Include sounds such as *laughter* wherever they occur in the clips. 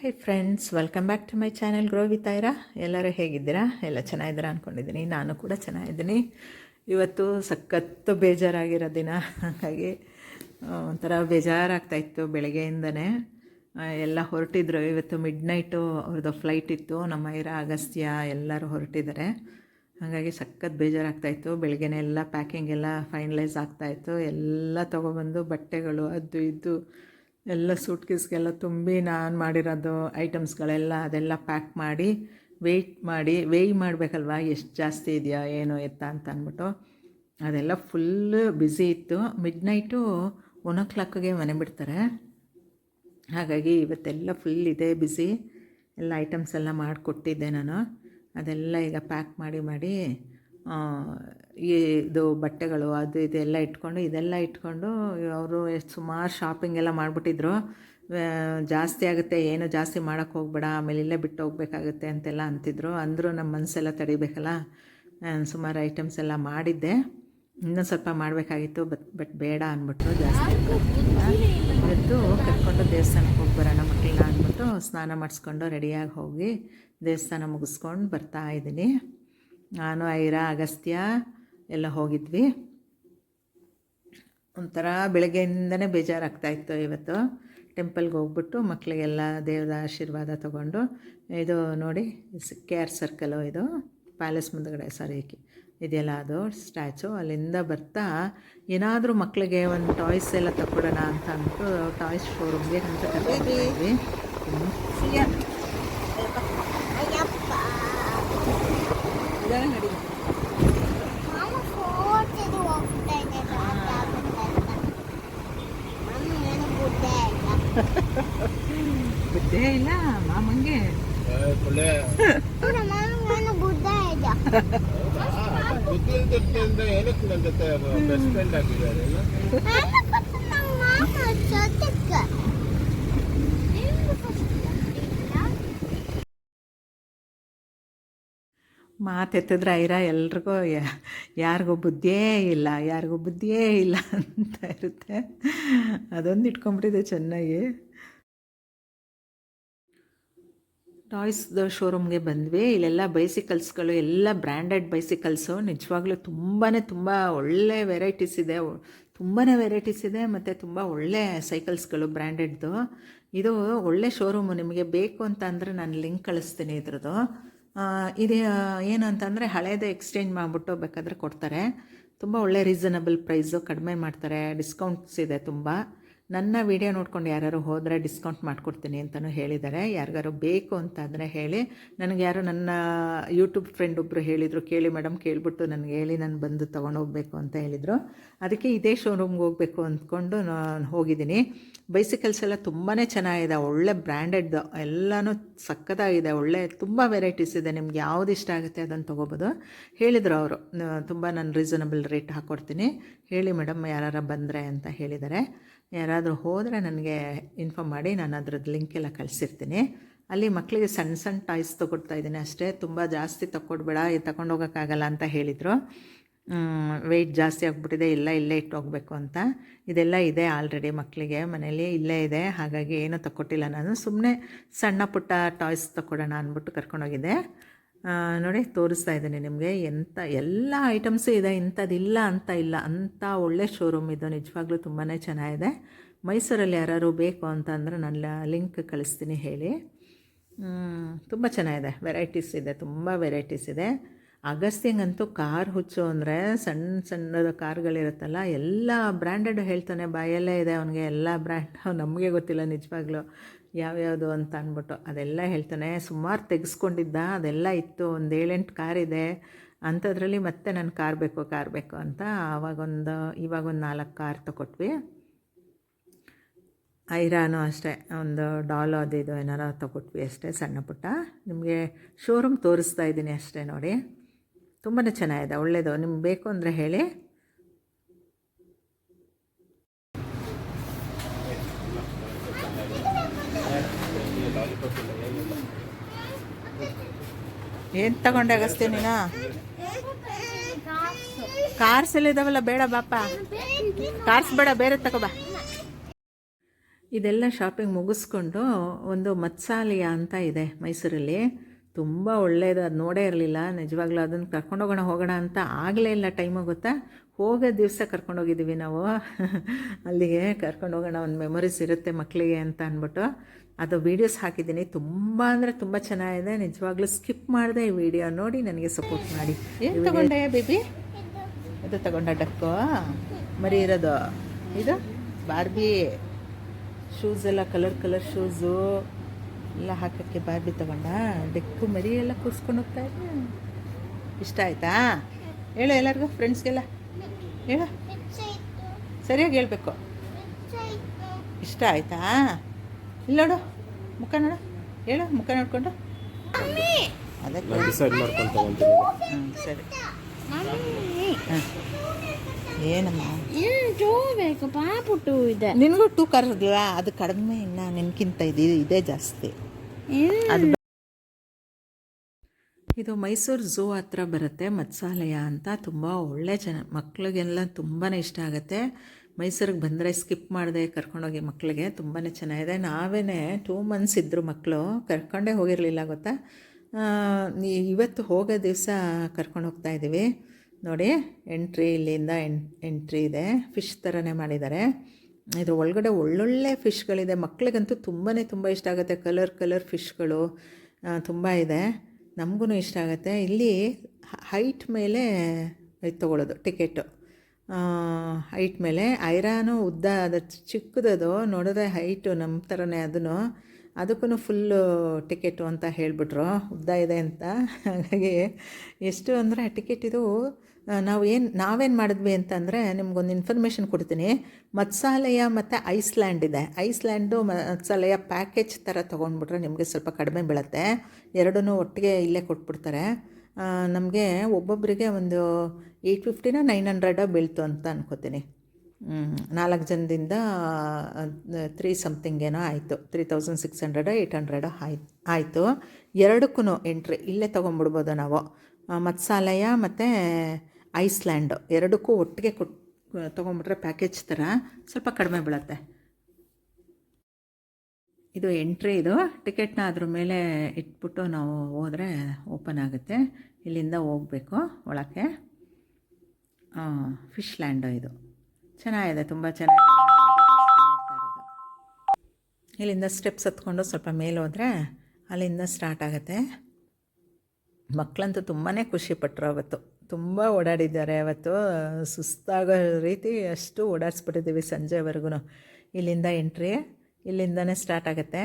Hi friends welcome back to my channel grow with Aira ಎಲ್ಲರೂ ಹೇಗಿದ್ದೀರಾ? ಎಲ್ಲ ಚೆನ್ನಾಗಿದ್ದೀರಾ ಅಂದ್ಕೊಂಡಿದ್ದೀನಿ ನಾನು ಕೂಡ ಚೆನ್ನಾಗಿದ್ದೀನಿ. ಇವತ್ತು ಸಖತ್ತು ಬೇಜಾರಾಗಿರೋ ದಿನ. ಹಾಗಾಗಿ ಒಂಥರ ಬೇಜಾರಾಗ್ತಾಯಿತ್ತು ಬೆಳಗ್ಗೆಯಿಂದನೇ. ಎಲ್ಲ ಹೊರಟಿದ್ರು. ಇವತ್ತು ಮಿಡ್ ನೈಟು ಅವ್ರದ್ದು ಫ್ಲೈಟ್ ಇತ್ತು. ನಮ್ಮ ಐರಾ ಅಗಸ್ತ್ಯ ಎಲ್ಲರೂ ಹೊರಟಿದ್ದಾರೆ. ಹಾಗಾಗಿ ಸಖತ್ ಬೇಜಾರಾಗ್ತಾಯಿತ್ತು ಬೆಳಗ್ಗೆನೇ ಎಲ್ಲ ಪ್ಯಾಕಿಂಗ್ ಎಲ್ಲ ಫೈನಲೈಸ್ ಆಗ್ತಾಯಿತ್ತು ಎಲ್ಲ ತೊಗೊಬಂದು ಬಟ್ಟೆಗಳು, ಅದು ಇದು. ಎಲ್ಲ ಸೂಟ್ ಕೇಸ್ಗೆಲ್ಲ ತುಂಬಿ ನಾನು ಮಾಡಿರೋದು ಐಟಮ್ಸ್ಗಳೆಲ್ಲ ಅದೆಲ್ಲ ಪ್ಯಾಕ್ ಮಾಡಿ ವೆಯ್ಟ್ ಮಾಡಿ ವೇಯ್ ಮಾಡಬೇಕಲ್ವಾ? ಎಷ್ಟು ಜಾಸ್ತಿ ಇದೆಯಾ, ಏನು ಎತ್ತ ಅಂತ ಅಂದ್ಬಿಟ್ಟು. ಅದೆಲ್ಲ ಫುಲ್ಲು ಬ್ಯುಸಿ ಇತ್ತು. ಮಿಡ್ ನೈಟು ಒನ್ ಓ ಕ್ಲಾಕ್ಗೆ ಮನೆ ಬಿಡ್ತಾರೆ. ಹಾಗಾಗಿ ಇವತ್ತೆಲ್ಲ ಫುಲ್ ಇದೆ ಬ್ಯುಸಿ ಎಲ್ಲ ಐಟಮ್ಸ್ ಎಲ್ಲ ಮಾಡಿಕೊಟ್ಟಿದ್ದೆ ನಾನು. ಅದೆಲ್ಲ ಈಗ ಪ್ಯಾಕ್ ಮಾಡಿ ಮಾಡಿ ಇದು ಬಟ್ಟೆಗಳು, ಅದು ಇದೆಲ್ಲ ಇಟ್ಕೊಂಡು ಇದೆಲ್ಲ ಇಟ್ಕೊಂಡು ಅವರು ಎಷ್ಟು ಸುಮಾರು ಶಾಪಿಂಗ್ ಎಲ್ಲ ಮಾಡಿಬಿಟ್ಟಿದ್ರು. ಜಾಸ್ತಿ ಆಗುತ್ತೆ, ಏನು ಜಾಸ್ತಿ ಮಾಡೋಕ್ಕೆ ಹೋಗ್ಬೇಡ, ಆಮೇಲೆ ಇಲ್ಲೇ ಬಿಟ್ಟು ಹೋಗ್ಬೇಕಾಗುತ್ತೆ ಅಂತೆಲ್ಲ ಅಂತಿದ್ರು. ಅಂದರೂ ನಮ್ಮ ಮನಸ್ಸೆಲ್ಲ ತಡಿಬೇಕಲ್ಲ? ನಾನು ಸುಮಾರು ಐಟಮ್ಸ್ ಎಲ್ಲ ಮಾಡಿದ್ದೆ. ಇನ್ನೂ ಸ್ವಲ್ಪ ಮಾಡಬೇಕಾಗಿತ್ತು, ಬಟ್ ಬಟ್ ಬೇಡ ಅಂದ್ಬಿಟ್ಟು ಜಾಸ್ತಿ ಇವತ್ತು ಕರ್ಕೊಂಡು ದೇವಸ್ಥಾನಕ್ಕೆ ಹೋಗಿ ಬರೋಣ ಮಕ್ಕಳನ್ನ ಅಂದ್ಬಿಟ್ಟು ಸ್ನಾನ ಮಾಡಿಸ್ಕೊಂಡು ರೆಡಿಯಾಗಿ ಹೋಗಿ ದೇವಸ್ಥಾನ ಮುಗಿಸ್ಕೊಂಡು ಬರ್ತಾ ಇದ್ದೀನಿ. ನಾನು, ಐರಾ, ಅಗಸ್ತ್ಯ ಎಲ್ಲ ಹೋಗಿದ್ವಿ. ಒಂಥರ ಬೆಳಗ್ಗೆಯಿಂದನೇ ಬೇಜಾರಾಗ್ತಾ ಇತ್ತು ಇವತ್ತು. ಟೆಂಪಲ್ಗೆ ಹೋಗ್ಬಿಟ್ಟು ಮಕ್ಕಳಿಗೆಲ್ಲ ದೇವರ ಆಶೀರ್ವಾದ ತಗೊಂಡು, ಇದು ನೋಡಿ ಕೆ ಆರ್ ಸರ್ಕಲು ಇದು, ಪ್ಯಾಲೇಸ್ ಮುಂದಗಡೆ ಸಾರಿ ಇದೆಲ್ಲ ಅದು ಸ್ಟ್ಯಾಚು. ಅಲ್ಲಿಂದ ಬರ್ತಾ ಏನಾದರೂ ಮಕ್ಕಳಿಗೆ ಒಂದು ಟಾಯ್ಸ್ ಎಲ್ಲ ತಗೊಡೋಣ ಅಂತ ಅಂದ್ಬಿಟ್ಟು ಟಾಯ್ಸ್ ಶೋರೂಮ್ಗೆ ಅಂತ ಕರ್ಕೊಂಡಿದ್ವಿ ಮಮ್ಮಿ ಏನು ಬುದ್ಧಿ ಇಲ್ಲ. ಮಾಮಂಗೆ. ಏನಕ್ಕೆ ನನ್ನ ಜೊತೆ ಬೆಸ್ಟ್ ಫ್ರೆಂಡ್ ಆಗಿದ್ದಾರೆ ಇಲ್ಲ? ನಾನು ಗೊತ್ತು ನಮ್ಮ ಮಾಮ ಜೊತೆಗೆ ನಿಮ್ಗೆ first ಗೊತ್ತಿಲ್ಲ? ಮಾತೆತ್ತಿದ್ರೆ ಐರ ಎಲ್ರಿಗೂ ಯಾರಿಗೂ ಬುದ್ಧಿಯೇ ಇಲ್ಲ, ಯಾರಿಗೂ ಬುದ್ಧಿಯೇ ಇಲ್ಲ ಅಂತ ಇರುತ್ತೆ. ಅದೊಂದು ಇಟ್ಕೊಂಬಿಟ್ಟಿದೆ ಚೆನ್ನಾಗಿ. ಟಾಯ್ಸ್ದು ಶೋರೂಮ್ಗೆ ಬಂದ್ವಿ. ಇಲ್ಲೆಲ್ಲ ಬೈಸಿಕಲ್ಸ್ಗಳು, ಎಲ್ಲ ಬ್ರ್ಯಾಂಡೆಡ್ ಬೈಸಿಕಲ್ಸು. ನಿಜವಾಗ್ಲೂ ತುಂಬಾ ತುಂಬ ಒಳ್ಳೆ ವೆರೈಟೀಸ್ ಇದೆ. ತುಂಬಾ ವೆರೈಟೀಸ್ ಇದೆ ಮತ್ತು ತುಂಬ ಒಳ್ಳೆ ಸೈಕಲ್ಸ್ಗಳು ಬ್ರ್ಯಾಂಡೆಡ್ದು. ಇದು ಒಳ್ಳೆ ಶೋರೂಮು. ನಿಮಗೆ ಬೇಕು ಅಂತ ಅಂದರೆ ನಾನು ಲಿಂಕ್ ಕಳಿಸ್ತೀನಿ ಇದ್ರದ್ದು. ಇದು ಏನು ಅಂತಂದರೆ ಹಳೇದು ಎಕ್ಸ್ಚೇಂಜ್ ಮಾಡಿಬಿಟ್ಟು ಬೇಕಾದರೆ ಕೊಡ್ತಾರೆ. ತುಂಬ ಒಳ್ಳೆ ರೀಸನಬಲ್ ಪ್ರೈಸು ಕಡಿಮೆ ಮಾಡ್ತಾರೆ. ಡಿಸ್ಕೌಂಟ್ಸ್ ಇದೆ ತುಂಬ. ನನ್ನ ವಿಡಿಯೋ ನೋಡ್ಕೊಂಡು ಯಾರು ಹೋದರೆ ಡಿಸ್ಕೌಂಟ್ ಮಾಡಿಕೊಡ್ತೀನಿ ಅಂತಲೂ ಹೇಳಿದ್ದಾರೆ. ಯಾರಿಗಾರು ಬೇಕು ಅಂತಂದರೆ ಹೇಳಿ. ನನಗೆ ಯಾರು ನನ್ನ ಯೂಟ್ಯೂಬ್ ಫ್ರೆಂಡ್ ಒಬ್ಬರು ಹೇಳಿದರು, ಕೇಳಿ ಮೇಡಮ್ ಕೇಳಿಬಿಟ್ಟು ನನಗೆ ಹೇಳಿ, ನಾನು ಬಂದು ತೊಗೊಂಡೋಗ್ಬೇಕು ಅಂತ ಹೇಳಿದರು. ಅದಕ್ಕೆ ಇದೇ ಶೋರೂಮ್ಗೆ ಹೋಗಬೇಕು ಅಂದ್ಕೊಂಡು ನಾನು ಹೋಗಿದ್ದೀನಿ. ಬೈಸಿಕಲ್ಸ್ ಎಲ್ಲ ತುಂಬಾ ಚೆನ್ನಾಗಿದೆ, ಒಳ್ಳೆ ಬ್ರ್ಯಾಂಡೆಡ್ ಎಲ್ಲನೂ ಸಕ್ಕತ್ತಾಗಿದೆ, ಒಳ್ಳೆ ತುಂಬ ವೆರೈಟೀಸ್ ಇದೆ, ನಿಮ್ಗೆ ಯಾವ್ದು ಇಷ್ಟ ಆಗುತ್ತೆ ಅದನ್ನು ತೊಗೋಬೋದು. ಹೇಳಿದರು ಅವರು ತುಂಬ ನಾನು ರೀಸನಬಲ್ ರೇಟ್ ಹಾಕ್ಕೊಡ್ತೀನಿ ಹೇಳಿ ಮೇಡಮ್ ಯಾರು ಬಂದರೆ ಅಂತ ಹೇಳಿದ್ದಾರೆ ಯಾರಾದರೂ ಹೋದರೆ ನನಗೆ ಇನ್ಫಾರ್ಮ್ ಮಾಡಿ, ನಾನು ಅದ್ರದ್ದು ಲಿಂಕ್ ಎಲ್ಲ ಕಳಿಸಿರ್ತೀನಿ. ಅಲ್ಲಿ ಮಕ್ಕಳಿಗೆ ಸಣ್ಣ ಸಣ್ಣ ಟಾಯ್ಸ್ ತೊಗೊಡ್ತಾ ಇದ್ದೀನಿ ಅಷ್ಟೇ, ತುಂಬ ಜಾಸ್ತಿ ತಗೊಡ್ಬೇಡ ತಗೊಂಡೋಗೋಕ್ಕಾಗಲ್ಲ ಅಂತ ಹೇಳಿದರು. ವೆಯ್ಟ್ ಜಾಸ್ತಿ ಆಗಿಬಿಟ್ಟಿದೆ, ಇಲ್ಲ, ಇಲ್ಲೇ ಇಟ್ಟು ಹೋಗಬೇಕು ಅಂತ. ಇದೆಲ್ಲ ಇದೆ ಆಲ್ರೆಡಿ ಮಕ್ಕಳಿಗೆ ಮನೇಲಿ ಇಲ್ಲೇ ಇದೆ, ಹಾಗಾಗಿ ಏನೂ ತಗೊಟ್ಟಿಲ್ಲ ನಾನು. ಸುಮ್ಮನೆ ಸಣ್ಣ ಪುಟ್ಟ ಟಾಯ್ಸ್ ತಗೊಳ್ಳೋಣ ಅಂದ್ಬಿಟ್ಟು ಕರ್ಕೊಂಡೋಗಿದ್ದೆ. ನೋಡಿ, ತೋರಿಸ್ತಾ ಇದ್ದೀನಿ ನಿಮಗೆ ಎಂಥ ಎಲ್ಲ ಐಟಮ್ಸು ಇದೆ, ಇಂಥದ್ದಿಲ್ಲ ಅಂತ ಇಲ್ಲ. ಅಂಥ ಒಳ್ಳೆ ಶೋರೂಮ್ ಇದು, ನಿಜವಾಗ್ಲೂ ತುಂಬಾ ಚೆನ್ನಾಗಿದೆ. ಮೈಸೂರಲ್ಲಿ ಯಾರು ಬೇಕು ಅಂತ ಅಂದರೆ ನಾನು ಲಿಂಕ್ ಕಳಿಸ್ತೀನಿ ಹೇಳಿ. ತುಂಬ ಚೆನ್ನಾಗಿದೆ ವೆರೈಟೀಸ್ ಇದೆ, ತುಂಬ ವೆರೈಟೀಸ್ ಇದೆ. ಅಗಸ್ತ್ಯಂಗಂತೂ ಕಾರ್ ಹುಚ್ಚು ಅಂದರೆ ಸಣ್ಣ ಸಣ್ಣದ ಕಾರ್ಗಳಿರುತ್ತಲ್ಲ, ಎಲ್ಲ ಬ್ರ್ಯಾಂಡೆಡ್ ಹೇಳ್ತಾನೆ, ಬಾಯಲ್ಲೇ ಇದೆ ಅವನಿಗೆ ಎಲ್ಲ ಬ್ರ್ಯಾಂಡ್. ನಮಗೆ ಗೊತ್ತಿಲ್ಲ ನಿಜವಾಗ್ಲೂ ಯಾವ್ಯಾವುದು ಅಂತ ಅಂದ್ಬಿಟ್ಟು. ಅದೆಲ್ಲ ಹೇಳ್ತಾನೆ, ಸುಮಾರು ತೆಗೆಸ್ಕೊಂಡಿದ್ದ, ಅದೆಲ್ಲ ಇತ್ತು ಒಂದು ಏಳೆಂಟು ಕಾರ್ ಇದೆ, ಅಂಥದ್ರಲ್ಲಿ ಮತ್ತೆ ನನ್ನ ಕಾರ್ ಬೇಕು ಕಾರ್ ಬೇಕು ಅಂತ ಆವಾಗೊಂದು, ಇವಾಗೊಂದು ನಾಲ್ಕು ಕಾರ್ ತಗೊಟ್ವಿ ಐರಾನು ಅಷ್ಟೇ, ಒಂದು ಡಾಲ್ ಅದು ಇದು ಏನಾರ ತಗೊಟ್ವಿ ಅಷ್ಟೇ, ಸಣ್ಣ ಪುಟ್ಟ. ನಿಮಗೆ ಶೋರೂಮ್ ತೋರಿಸ್ತಾ ಇದ್ದೀನಿ ಅಷ್ಟೇ ನೋಡಿ. ತುಂಬಾ ಚೆನ್ನಾಗಿದೆ ಒಳ್ಳೆಯದು ನಿಮ್ಗೆ ಬೇಕು ಅಂದರೆ ಹೇಳಿ. ಏನು ತಗೊಂಡೆ ಅಗಸ್ತ್ಯ ನೀನು? ಕಾರ್ಸ್ ಎಲ್ಲ ಇದಾವಲ್ಲ, ಬೇಡ ಬಾಪ. ಕಾರ್ಸ್ ಬೇಡ, ಬೇರೆ ತಗೋಬಾ ಇದೆಲ್ಲ ಶಾಪಿಂಗ್ ಮುಗಿಸ್ಕೊಂಡು ಒಂದು ಮತ್ಸಾಲಯ ಅಂತ ಇದೆ ಮೈಸೂರಲ್ಲಿ. ತುಂಬ ಒಳ್ಳೆಯದು ಅದು ನೋಡೇ ಇರಲಿಲ್ಲ. ನಿಜವಾಗ್ಲೂ ಅದನ್ನು ಕರ್ಕೊಂಡೋಗೋಣ ಹೋಗೋಣ ಅಂತ ಆಗಲೇ ಇಲ್ಲ ಟೈಮು ಗೊತ್ತಾ? ಹೋಗೋ ದಿವಸ ಕರ್ಕೊಂಡೋಗಿದ್ದೀವಿ ನಾವು. *laughs* ಅಲ್ಲಿಗೆ ಕರ್ಕೊಂಡೋಗೋಣ ಒಂದು ಮೆಮೊರೀಸ್ ಇರುತ್ತೆ ಮಕ್ಕಳಿಗೆ ಅಂತ ಅಂದ್ಬಿಟ್ಟು. ಅದು ವೀಡಿಯೋಸ್ ಹಾಕಿದ್ದೀನಿ. ತುಂಬ ಅಂದರೆ ತುಂಬ ಚೆನ್ನಾಗಿದೆ. ನಿಜವಾಗ್ಲೂ ಸ್ಕಿಪ್ ಮಾಡಿದೆ ಈ ವಿಡಿಯೋ ನೋಡಿ ನನಗೆ ಸಪೋರ್ಟ್ ಮಾಡಿ. ಏನು ತಗೊಂಡೆ ಬೇಬಿ ಇದು. ತಗೊಂಡ ಡಕ್ಕು ಮರಿ ಇರೋದು. ಇದು? ಬಾರ್ಬಿ ಶೂಸ್ ಎಲ್ಲ ಕಲರ್ ಕಲರ್ ಶೂಸು ಎಲ್ಲ ಹಾಕೋಕ್ಕೆ ಬಾರ್ಬಿ ತಗೊಂಡ ಡೆಕ್ಕು ಮರಿ ಎಲ್ಲ ಕೂರಿಸ್ಕೊಂಡು ಹೋಗ್ತಾ ಇದ್ದೆ. ಇಷ್ಟ ಆಯ್ತಾ? ಹೇಳು ಎಲ್ಲರಿಗೂ ಫ್ರೆಂಡ್ಸ್ಗೆಲ್ಲ ಹೇಳು. ಸರಿಯಾಗಿ ಹೇಳಬೇಕು. ಇಷ್ಟ ಆಯ್ತಾ? ಇಲ್ಲ ನೋಡು ಮುಖ ನೋಡು. ಹೇಳು ಮುಖ ನೋಡಿಕೊಂಡು. ಅದಕ್ಕೆ. ಡಿಸೈಡ್ ಮಾಡ್ಕೊಂಡು ತಗೊಂತೀನಿ. ಹ್ಞೂ ಸರಿ. ಹಾಂ ಏನಮ್ಮ? ಏನು ಟೂ ಬೇಕು ಪಾಪುಟ್ಟು ಇದೆ. ನಿನಗೂ ಟೂ ಕಾರ್ ಇದೆಯಾ ಅದು ಕಡಿಮೆ ಇನ್ನ ನಿನ್ಕಿಂತ ಇದು ಇದೇ ಜಾಸ್ತಿ. ಅದು ಇದು ಮೈಸೂರು ಝೂ ಹತ್ರ ಬರುತ್ತೆ ಮತ್ಸಾಲಯ ಅಂತ. ತುಂಬ ಒಳ್ಳೆ ಜನ ಮಕ್ಳಿಗೆಲ್ಲ ತುಂಬಾ ಇಷ್ಟ ಆಗುತ್ತೆ. ಮೈಸೂರಿಗೆ ಬಂದರೆ ಸ್ಕಿಪ್ ಮಾಡಿದೆ ಕರ್ಕೊಂಡೋಗಿ ಮಕ್ಕಳಿಗೆ ತುಂಬಾ ಚೆನ್ನಾಗಿದೆ. ನಾವೇ ಟೂ ಮಂತ್ಸ್ ಇದ್ದರು ಮಕ್ಕಳು ಕರ್ಕೊಂಡೇ ಹೋಗಿರಲಿಲ್ಲ ಗೊತ್ತಾ? ಇವತ್ತು ಹೋಗೋ ದಿವಸ ಕರ್ಕೊಂಡು ಹೋಗ್ತಾ ಇದ್ದೀವಿ ನೋಡಿ ಎಂಟ್ರಿ ಇಲ್ಲಿಂದ ಎಂಟ್ರಿ ಇದೆ. ಫಿಶ್ ಥರನೇ ಮಾಡಿದ್ದಾರೆ. ಇದ್ರ ಒಳಗಡೆ ಒಳ್ಳೊಳ್ಳೆ ಫಿಶ್ಗಳಿದೆ. ಮಕ್ಕಳಿಗಂತೂ ತುಂಬಾ ತುಂಬ ಇಷ್ಟ ಆಗುತ್ತೆ. ಕಲರ್ ಕಲರ್ ಫಿಶ್ಗಳು ತುಂಬ ಇದೆ. ನಮಗೂ ಇಷ್ಟ ಆಗುತ್ತೆ. ಇಲ್ಲಿ ಹೈಟ್ ಮೇಲೆ ತೊಗೊಳ್ಳೋದು ಟಿಕೆಟು. ಹೈಟ್ ಮೇಲೆ ಐರಾನು ಉದ್ದ, ಅದು ಚಿಕ್ಕದದು, ನೋಡಿದ್ರೆ ಹೈಟು ನಮ್ಮ ಥರನೇ ಅದನ್ನು ಅದಕ್ಕೂ ಫುಲ್ಲು ಟಿಕೆಟು ಅಂತ ಹೇಳಿಬಿಟ್ರು. ಉದ್ದ ಇದೆ ಅಂತ. ಹಾಗಾಗಿ ಎಷ್ಟು ಅಂದರೆ ಟಿಕೆಟ್ ಇದು ನಾವು ಏನು, ನಾವೇನು ಮಾಡಿದ್ವಿ ಅಂತಂದರೆ ನಿಮ್ಗೊಂದು ಇನ್ಫಾರ್ಮೇಷನ್ ಕೊಡ್ತೀನಿ. ಮತ್ಸಾಲಯ ಮತ್ತು ಐಸ್ಲ್ಯಾಂಡ್ ಇದೆ. ಐಸ್ಲ್ಯಾಂಡು ಮತ್ಸಾಲಯ ಪ್ಯಾಕೇಜ್ ಥರ ತೊಗೊಂಡ್ಬಿಟ್ರೆ ನಿಮಗೆ ಸ್ವಲ್ಪ ಕಡಿಮೆ ಬೀಳುತ್ತೆ. ಎರಡೂ ಒಟ್ಟಿಗೆ ಇಲ್ಲೇ ಕೊಟ್ಬಿಡ್ತಾರೆ. ನಮಗೆ ಒಬ್ಬೊಬ್ಬರಿಗೆ ಒಂದು ಏಯ್ಟ್ ಫಿಫ್ಟಿನ ನೈನ್ ಹಂಡ್ರೆಡ ಬೀಳ್ತು ಅಂತ ಅನ್ಕೋತೀನಿ. ನಾಲ್ಕು ಜನದಿಂದ ತ್ರೀ ಸಮಥಿಂಗ್ ಏನೋ ಆಯಿತು. Three thousand six hundred eight hundred ಆಯ್ತು ಆಯಿತು. ಎರಡಕ್ಕೂ ಎಂಟ್ರಿ ಇಲ್ಲೇ ತೊಗೊಂಬಿಡ್ಬೋದು ನಾವು. ಮತ್ಸಾಲಯ ಮತ್ತು ಐಸ್ಲ್ಯಾಂಡು ಎರಡಕ್ಕೂ ಒಟ್ಟಿಗೆ ಕೊಟ್, ತೊಗೊಂಬಿಟ್ರೆ ಪ್ಯಾಕೇಜ್ ಥರ ಸ್ವಲ್ಪ ಕಡಿಮೆ ಬೀಳುತ್ತೆ. ಇದು ಎಂಟ್ರಿ ಇದು. ಟಿಕೆಟ್ನ ಅದ್ರ ಮೇಲೆ ಇಟ್ಬಿಟ್ಟು ನಾವು ಹೋದರೆ ಓಪನ್ ಆಗುತ್ತೆ. ಇಲ್ಲಿಂದ ಹೋಗಬೇಕು ಒಳಕ್ಕೆ. ಫಿಶ್ ಲ್ಯಾಂಡು ಇದು. ಚೆನ್ನಾಗಿದೆ, ತುಂಬ ಚೆನ್ನಾಗಿದೆ. ಇಲ್ಲಿಂದ ಸ್ಟೆಪ್ಸ್ ಹತ್ಕೊಂಡು ಸ್ವಲ್ಪ ಮೇಲೆ ಹೋದರೆ ಅಲ್ಲಿಂದ ಸ್ಟಾರ್ಟ್ ಆಗುತ್ತೆ. ಮಕ್ಕಳಂತೂ ತುಂಬಾ ಖುಷಿಪಟ್ಟರು ಅವತ್ತು. ತುಂಬ ಓಡಾಡಿದ್ದಾರೆ ಅವತ್ತು. ಸುಸ್ತಾಗೋ ರೀತಿ ಅಷ್ಟು ಓಡಾಡಿಸ್ಬಿಟ್ಟಿದ್ದೀವಿ ಸಂಜೆವರೆಗೂ. ಇಲ್ಲಿಂದ ಎಂಟ್ರಿ, ಇಲ್ಲಿಂದನೇ ಸ್ಟಾರ್ಟ್ ಆಗುತ್ತೆ.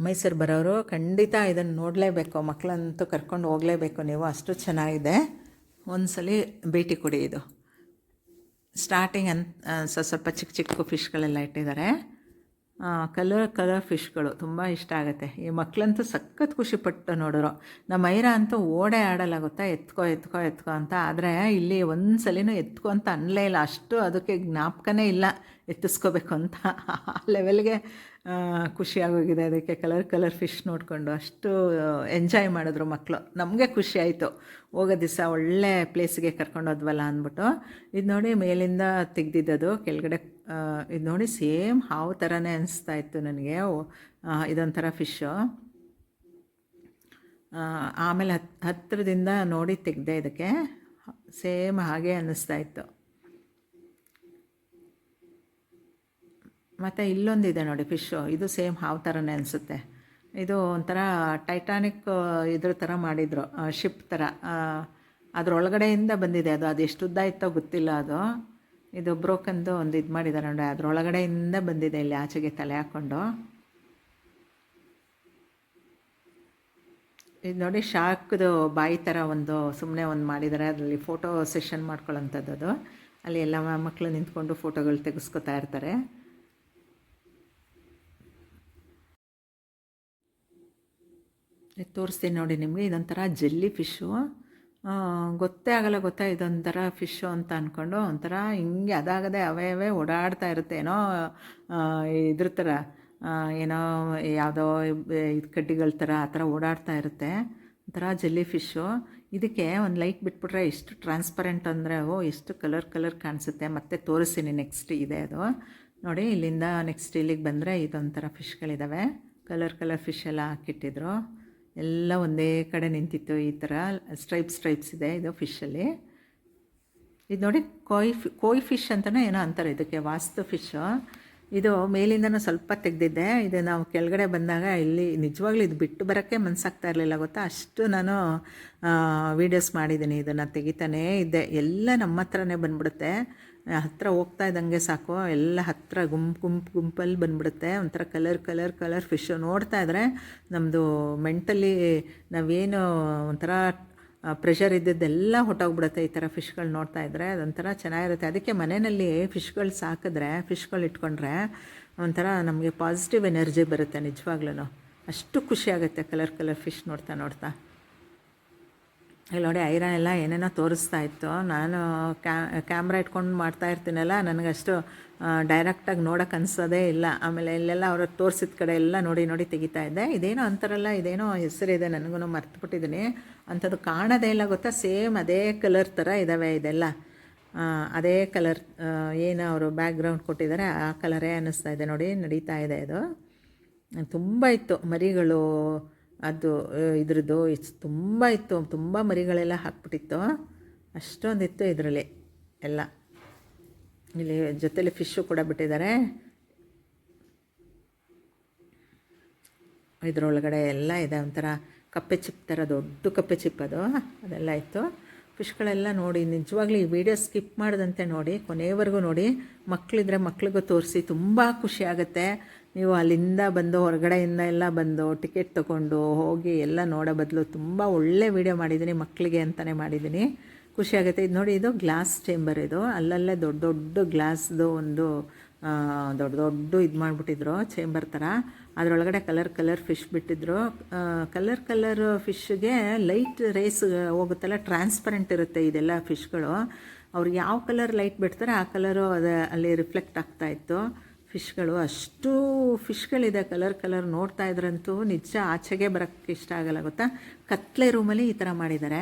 ಮೈಸೂರು ಬರೋರು ಖಂಡಿತ ಇದನ್ನು ನೋಡಲೇಬೇಕು. ಮಕ್ಕಳಂತೂ ಕರ್ಕೊಂಡು ಹೋಗಲೇಬೇಕು ನೀವು. ಅಷ್ಟು ಚೆನ್ನಾಗಿದೆ. ಒಂದ್ಸಲಿ ಭೇಟಿ ಕೊಡಿ ಇದು. ಸ್ಟಾರ್ಟಿಂಗ್ ಅಂತ ಸ್ವಲ್ಪ ಚಿಕ್ಕ ಚಿಕ್ಕ ಫಿಶ್ಗಳೆಲ್ಲ ಇಟ್ಟಿದ್ದಾರೆ. ಕಲರ್ ಕಲರ್ ಫಿಶ್ಗಳು ತುಂಬ ಇಷ್ಟ ಆಗುತ್ತೆ. ಈ ಮಕ್ಕಳಂತೂ ಸಖತ್ ಖುಷಿಪಟ್ಟು ನೋಡೋರು. ನಮ್ಮ ಐರ ಅಂತೂ ಓಡೇ ಆಡಲ್ಲ ಗೊತ್ತಾ ಎತ್ಕೋ ಎತ್ಕೋ ಎತ್ಕೋ ಅಂತ. ಆದರೆ ಇಲ್ಲಿ ಒಂದು ಸಲಿನೂ ಎತ್ಕೊ ಅಂತ ಅನ್ನಲೇ ಇಲ್ಲ. ಅಷ್ಟು ಅದಕ್ಕೆ ಜ್ಞಾಪಕನೇ ಇಲ್ಲ. ಎತ್ತಿಸ್ಕೋಬೇಕು ಅಂತ. ಆ ಲೆವೆಲ್ಗೆ ಖುಷಿಯಾಗೋಗಿದೆ ಅದಕ್ಕೆ ಕಲರ್ ಕಲರ್ ಫಿಶ್ ನೋಡಿಕೊಂಡು. ಅಷ್ಟು ಎಂಜಾಯ್ ಮಾಡಿದ್ರು ಮಕ್ಕಳು ನಮಗೆ ಖುಷಿ ಆಯಿತು. ಹೋಗೋ ದಿವಸ ಒಳ್ಳೆ ಪ್ಲೇಸ್ಗೆ ಕರ್ಕೊಂಡೋದ್ವಲ್ಲ ಅಂದ್ಬಿಟ್ಟು. ಇದು ನೋಡಿ ಮೇಲಿಂದ ತೆಗ್ದಿದ್ದದು. ಕೆಳಗಡೆ ಇದು ನೋಡಿ ಸೇಮ್ ಹಾವು ಥರನೇ ಅನಿಸ್ತಾ ಇತ್ತು ನನಗೆ. ಇದೊಂಥರ ಫಿಶ್ಶು ಆಮೇಲೆ ಹತ್ ಹತ್ತಿರದಿಂದ ನೋಡಿ ತೆಗೆದೆ ಇದಕ್ಕೆ. ಸೇಮ್ ಹಾಗೆ ಅನ್ನಿಸ್ತಾ ಇತ್ತು. ಮತ್ತು ಇಲ್ಲೊಂದಿದೆ ನೋಡಿ ಫಿಶ್ಶು ಇದು ಸೇಮ್ ಹಾವು ಥರನೇ ಅನಿಸುತ್ತೆ. ಇದು ಒಂಥರ ಟೈಟಾನಿಕ್ ಇದ್ರ ಥರ ಮಾಡಿದರು. ಶಿಪ್ ಥರ ಅದರೊಳಗಡೆಯಿಂದ ಬಂದಿದೆ ಅದು. ಅದು ಎಷ್ಟು ಉದ್ದ ಇತ್ತೋ ಗೊತ್ತಿಲ್ಲ ಅದು. ಇದು ಬ್ರೋಕನ್ದು ಒಂದು ಇದು ಮಾಡಿದ್ದಾರೆ ನೋಡಿ ಅದರೊಳಗಡೆಯಿಂದ ಬಂದಿದೆ ಇಲ್ಲಿ ಆಚೆಗೆ ತಲೆ ಹಾಕ್ಕೊಂಡು ಇದು ನೋಡಿ ಶಾಕ್ದು ಬಾಯಿ ಥರ ಒಂದು ಸುಮ್ಮನೆ ಒಂದು ಮಾಡಿದ್ದಾರೆ ಅದರಲ್ಲಿ ಫೋಟೋ ಸೆಷನ್ ಮಾಡ್ಕೊಳ್ಳೋಂಥದ್ದು ಅದು. ಅಲ್ಲಿ ಎಲ್ಲ ಮಕ್ಕಳು ನಿಂತ್ಕೊಂಡು ಫೋಟೋಗಳು ತೆಗೆಸ್ಕೊತಾ ಇರ್ತಾರೆ. ತೋರಿಸ್ತೀನಿ ನೋಡಿ ನಿಮಗೆ. ಇದೊಂಥರ ಜೆಲ್ಲಿ ಫಿಶ್ಶು ಗೊತ್ತೇ ಆಗಲ್ಲ ಗೊತ್ತಾ ಇದೊಂಥರ ಫಿಶ್ಶು ಅಂತ ಅಂದ್ಕೊಂಡು ಒಂಥರ ಹಿಂಗೆ ಅದಾಗದೆ ಅವೇ ಓಡಾಡ್ತಾ ಇರುತ್ತೆ, ಏನೋ ಇದ್ರ ಥರ ಏನೋ ಯಾವುದೋ ಇದು ಕಡ್ಡಿಗಳ ಥರ ಆ ಥರ ಓಡಾಡ್ತಾ ಇರುತ್ತೆ, ಒಂಥರ ಜೆಲ್ಲಿ ಫಿಶ್ಶು ಇದಕ್ಕೆ ಒಂದು ಲೈಟ್ ಬಿಟ್ಬಿಟ್ರೆ ಎಷ್ಟು ಟ್ರಾನ್ಸ್ಪರೆಂಟ್ ಅಂದರೆ, ಓ, ಎಷ್ಟು ಕಲರ್ ಕಲರ್ ಕಾಣಿಸುತ್ತೆ, ಮತ್ತೆ ತೋರಿಸ್ತೀನಿ ನೆಕ್ಸ್ಟ್ ಇದೆ ಅದು. ನೋಡಿ, ಇಲ್ಲಿಂದ ನೆಕ್ಸ್ಟ್ ಇಲ್ಲಿಗೆ ಬಂದರೆ ಇದೊಂಥರ ಫಿಶ್ಗಳಿದ್ದಾವೆ ಕಲರ್ ಕಲರ್ ಫಿಶ್ ಎಲ್ಲ ಹಾಕಿಟ್ಟಿದ್ರು. ಎಲ್ಲ ಒಂದೇ ಕಡೆ ನಿಂತಿತ್ತು ಈ ಥರ. ಸ್ಟ್ರೈಪ್ ಸ್ಟ್ರೈಪ್ಸ್ ಇದೆ ಇದು ಫಿಶಲ್ಲಿ ಇದು ನೋಡಿ ಕೋಯ್ ಫಿ, ಕೋಯ್ ಫಿಶ್ ಅಂತಲೇ ಏನೋ ಅಂತಾರೆ ಇದಕ್ಕೆ, ವಾಸ್ತು ಫಿಶ್ಶು ಇದು ಮೇಲಿಂದನೂ ಸ್ವಲ್ಪ ತೆಗೆದಿದ್ದೆ. ಇದು ನಾವು ಕೆಳಗಡೆ ಬಂದಾಗ ಇಲ್ಲಿ ನಿಜವಾಗ್ಲೂ ಇದು ಬಿಟ್ಟು ಬರೋಕ್ಕೆ ಮನಸ್ಸಾಗ್ತಾ ಇರಲಿಲ್ಲ ಗೊತ್ತಾ? ಅಷ್ಟು ನಾನು ವೀಡಿಯೋಸ್ ಮಾಡಿದ್ದೀನಿ. ಇದನ್ನು ತೆಗಿತಾನೇ ಇದ್ದೆ. ಎಲ್ಲ ನಮ್ಮ ಹತ್ರನೇ ಬಂದ್ಬಿಡುತ್ತೆ. ಹತ್ತಿರ ಹೋಗ್ತಾ ಇದ್ದಂಗೆ ಸಾಕು. ಎಲ್ಲ ಹತ್ತಿರ ಗುಂಪು ಗುಂಪು, ಗುಂಪಲ್ಲಿ ಬಂದ್ಬಿಡುತ್ತೆ. ಒಂಥರ ಕಲರ್ ಕಲರ್ ಕಲರ್ ಫಿಶ್ಶು ನೋಡ್ತಾ ಇದ್ದರೆ ನಮ್ಮದು ಮೆಂಟಲಿ ನಾವೇನು ಒಂಥರ ಪ್ರೆಷರ್ ಇದ್ದದ್ದೆಲ್ಲ ಹೊಟ್ಟೋಗ್ಬಿಡುತ್ತೆ ಈ ಥರ ಫಿಶ್ಗಳು ನೋಡ್ತಾ ಇದ್ದರೆ ಅದೊಂಥರ ಚೆನ್ನಾಗಿರುತ್ತೆ. ಅದಕ್ಕೆ ಮನೆಯಲ್ಲಿ ಫಿಶ್ಗಳು ಸಾಕಿದ್ರೆ ಫಿಶ್ಗಳು ಇಟ್ಕೊಂಡ್ರೆ ಒಂಥರ ನಮಗೆ ಪಾಸಿಟಿವ್ ಎನರ್ಜಿ ಬರುತ್ತೆ ನಿಜವಾಗ್ಲೂ ಅಷ್ಟು ಖುಷಿಯಾಗುತ್ತೆ ಕಲರ್ ಕಲರ್ ಫಿಶ್ ನೋಡ್ತಾ ನೋಡ್ತಾ. ಇಲ್ಲಿ ನೋಡಿ, ಐರನ್ ಎಲ್ಲ ಏನೇನೋ ತೋರಿಸ್ತಾ ಇತ್ತು. ನಾನು ಕ್ಯಾಮ್ರಾ ಇಟ್ಕೊಂಡು ಮಾಡ್ತಾ ಇರ್ತೀನಲ್ಲ, ನನಗಷ್ಟು ಡೈರೆಕ್ಟಾಗಿ ನೋಡೋಕೆ ಅನಿಸೋದೇ ಇಲ್ಲ. ಆಮೇಲೆ ಇಲ್ಲೆಲ್ಲ ಅವ್ರ ತೋರಿಸಿದ ಕಡೆ ಎಲ್ಲ ನೋಡಿ ನೋಡಿ ತೆಗಿತಾ ಇದ್ದೆ. ಇದೇನೋ ಅಂತಾರಲ್ಲ ಇದೇನೋ ಹೆಸರಿದೆ, ನನಗೂ ಮರ್ತುಬಿಟ್ಟಿದ್ದೀನಿ ಅಂಥದ್ದು ಕಾಣೋದೇ ಇಲ್ಲ, ಗೊತ್ತಾ? ಸೇಮ್ ಅದೇ ಕಲರ್ ಥರ ಇದ್ದಾವೆ ಇದೆಲ್ಲ. ಅದೇ ಕಲರ್ ಏನು ಅವರು ಬ್ಯಾಕ್ಗ್ರೌಂಡ್ ಕೊಟ್ಟಿದ್ದಾರೆ, ಆ ಕಲರೇ ಅನ್ನಿಸ್ತಾ ಇದೆ ನೋಡಿ, ನಡೀತಾ ಇದೆ ಇದು. ತುಂಬ ಇತ್ತು ಮರಿಗಳು ಅದು ಇದ್ರದ್ದು ತುಂಬ ಇತ್ತು, ತುಂಬ ಮರಿಗಳೆಲ್ಲ ಹಾಕ್ಬಿಟ್ಟಿತ್ತು. ಅಷ್ಟೊಂದಿತ್ತು ಇದರಲ್ಲಿ ಎಲ್ಲ. ಇಲ್ಲಿ ಜೊತೇಲಿ ಫಿಶ್ಶು ಕೂಡ ಬಿಟ್ಟಿದ್ದಾರೆ. ಇದರೊಳಗಡೆ ಎಲ್ಲ ಇದೆ, ಒಂಥರ ಕಪ್ಪೆ ಚಿಪ್ ಥರ, ದೊಡ್ಡ ಕಪ್ಪೆ ಚಿಪ್ ಅದು. ಅದೆಲ್ಲ ಇತ್ತು. ಫಿಶ್ಗಳೆಲ್ಲ ನೋಡಿ, ನಿಜವಾಗ್ಲೂ ಈ ವಿಡಿಯೋ ಸ್ಕಿಪ್ ಮಾಡದಂತೆ ನೋಡಿ ಕೊನೆಯವರೆಗೂ ನೋಡಿ. ಮಕ್ಕಳಿದ್ರೆ ಮಕ್ಳಿಗೂ ತೋರಿಸಿ, ತುಂಬ ಖುಷಿ ಆಗುತ್ತೆ. ನೀವು ಅಲ್ಲಿಂದ ಬಂದು ಹೊರಗಡೆಯಿಂದ ಎಲ್ಲ ಬಂದು ಟಿಕೆಟ್ ತೊಗೊಂಡು ಹೋಗಿ ಎಲ್ಲ ನೋಡೋ ಬದಲು ತುಂಬ ಒಳ್ಳೆ ವಿಡಿಯೋ ಮಾಡಿದ್ದೀನಿ ಮಕ್ಕಳಿಗೆ ಅಂತಲೇ ಮಾಡಿದ್ದೀನಿ. ಖುಷಿ ಆಗುತ್ತೆ. ಇದು ನೋಡಿ, ಇದು ಗ್ಲಾಸ್ ಚೇಂಬರ್ ಇದು. ಅಲ್ಲಲ್ಲೇ ದೊಡ್ಡ ದೊಡ್ಡ ಗ್ಲಾಸ್ದು ಒಂದು ದೊಡ್ಡ ದೊಡ್ಡ ಇದು ಮಾಡಿಬಿಟ್ಟಿದ್ರು ಚೇಂಬರ್ ಥರ ಅದರೊಳಗಡೆ ಕಲರ್ ಕಲರ್ ಫಿಶ್ ಬಿಟ್ಟಿದ್ರು. ಕಲರ್ ಕಲರ್ ಫಿಶ್ಗೆ ಲೈಟ್ ರೇಸ್ ಹೋಗುತ್ತಲ್ಲ ಟ್ರಾನ್ಸ್ಪರೆಂಟ್ ಇರುತ್ತೆ ಇದೆಲ್ಲ ಫಿಶ್ಗಳು ಅವ್ರು ಯಾವ ಕಲರ್ ಲೈಟ್ ಬಿಡ್ತಾರೆ, ಆ ಕಲರು ಅದು ಅಲ್ಲಿ ರಿಫ್ಲೆಕ್ಟ್ ಆಗ್ತಾ ಇತ್ತು. ಫಿಶ್ಗಳು, ಅಷ್ಟು ಫಿಶ್ಗಳಿದೆ, ಕಲರ್ ಕಲರ್ ನೋಡ್ತಾ ಇದ್ರಂತೂ ನಿಜ ಆಚೆಗೆ ಬರೋಕ್ಕೆ ಇಷ್ಟ ಆಗಲ್ಲ, ಗೊತ್ತಾ? ಕತ್ಲೆ ರೂಮಲ್ಲಿ ಈ ಥರ ಮಾಡಿದ್ದಾರೆ.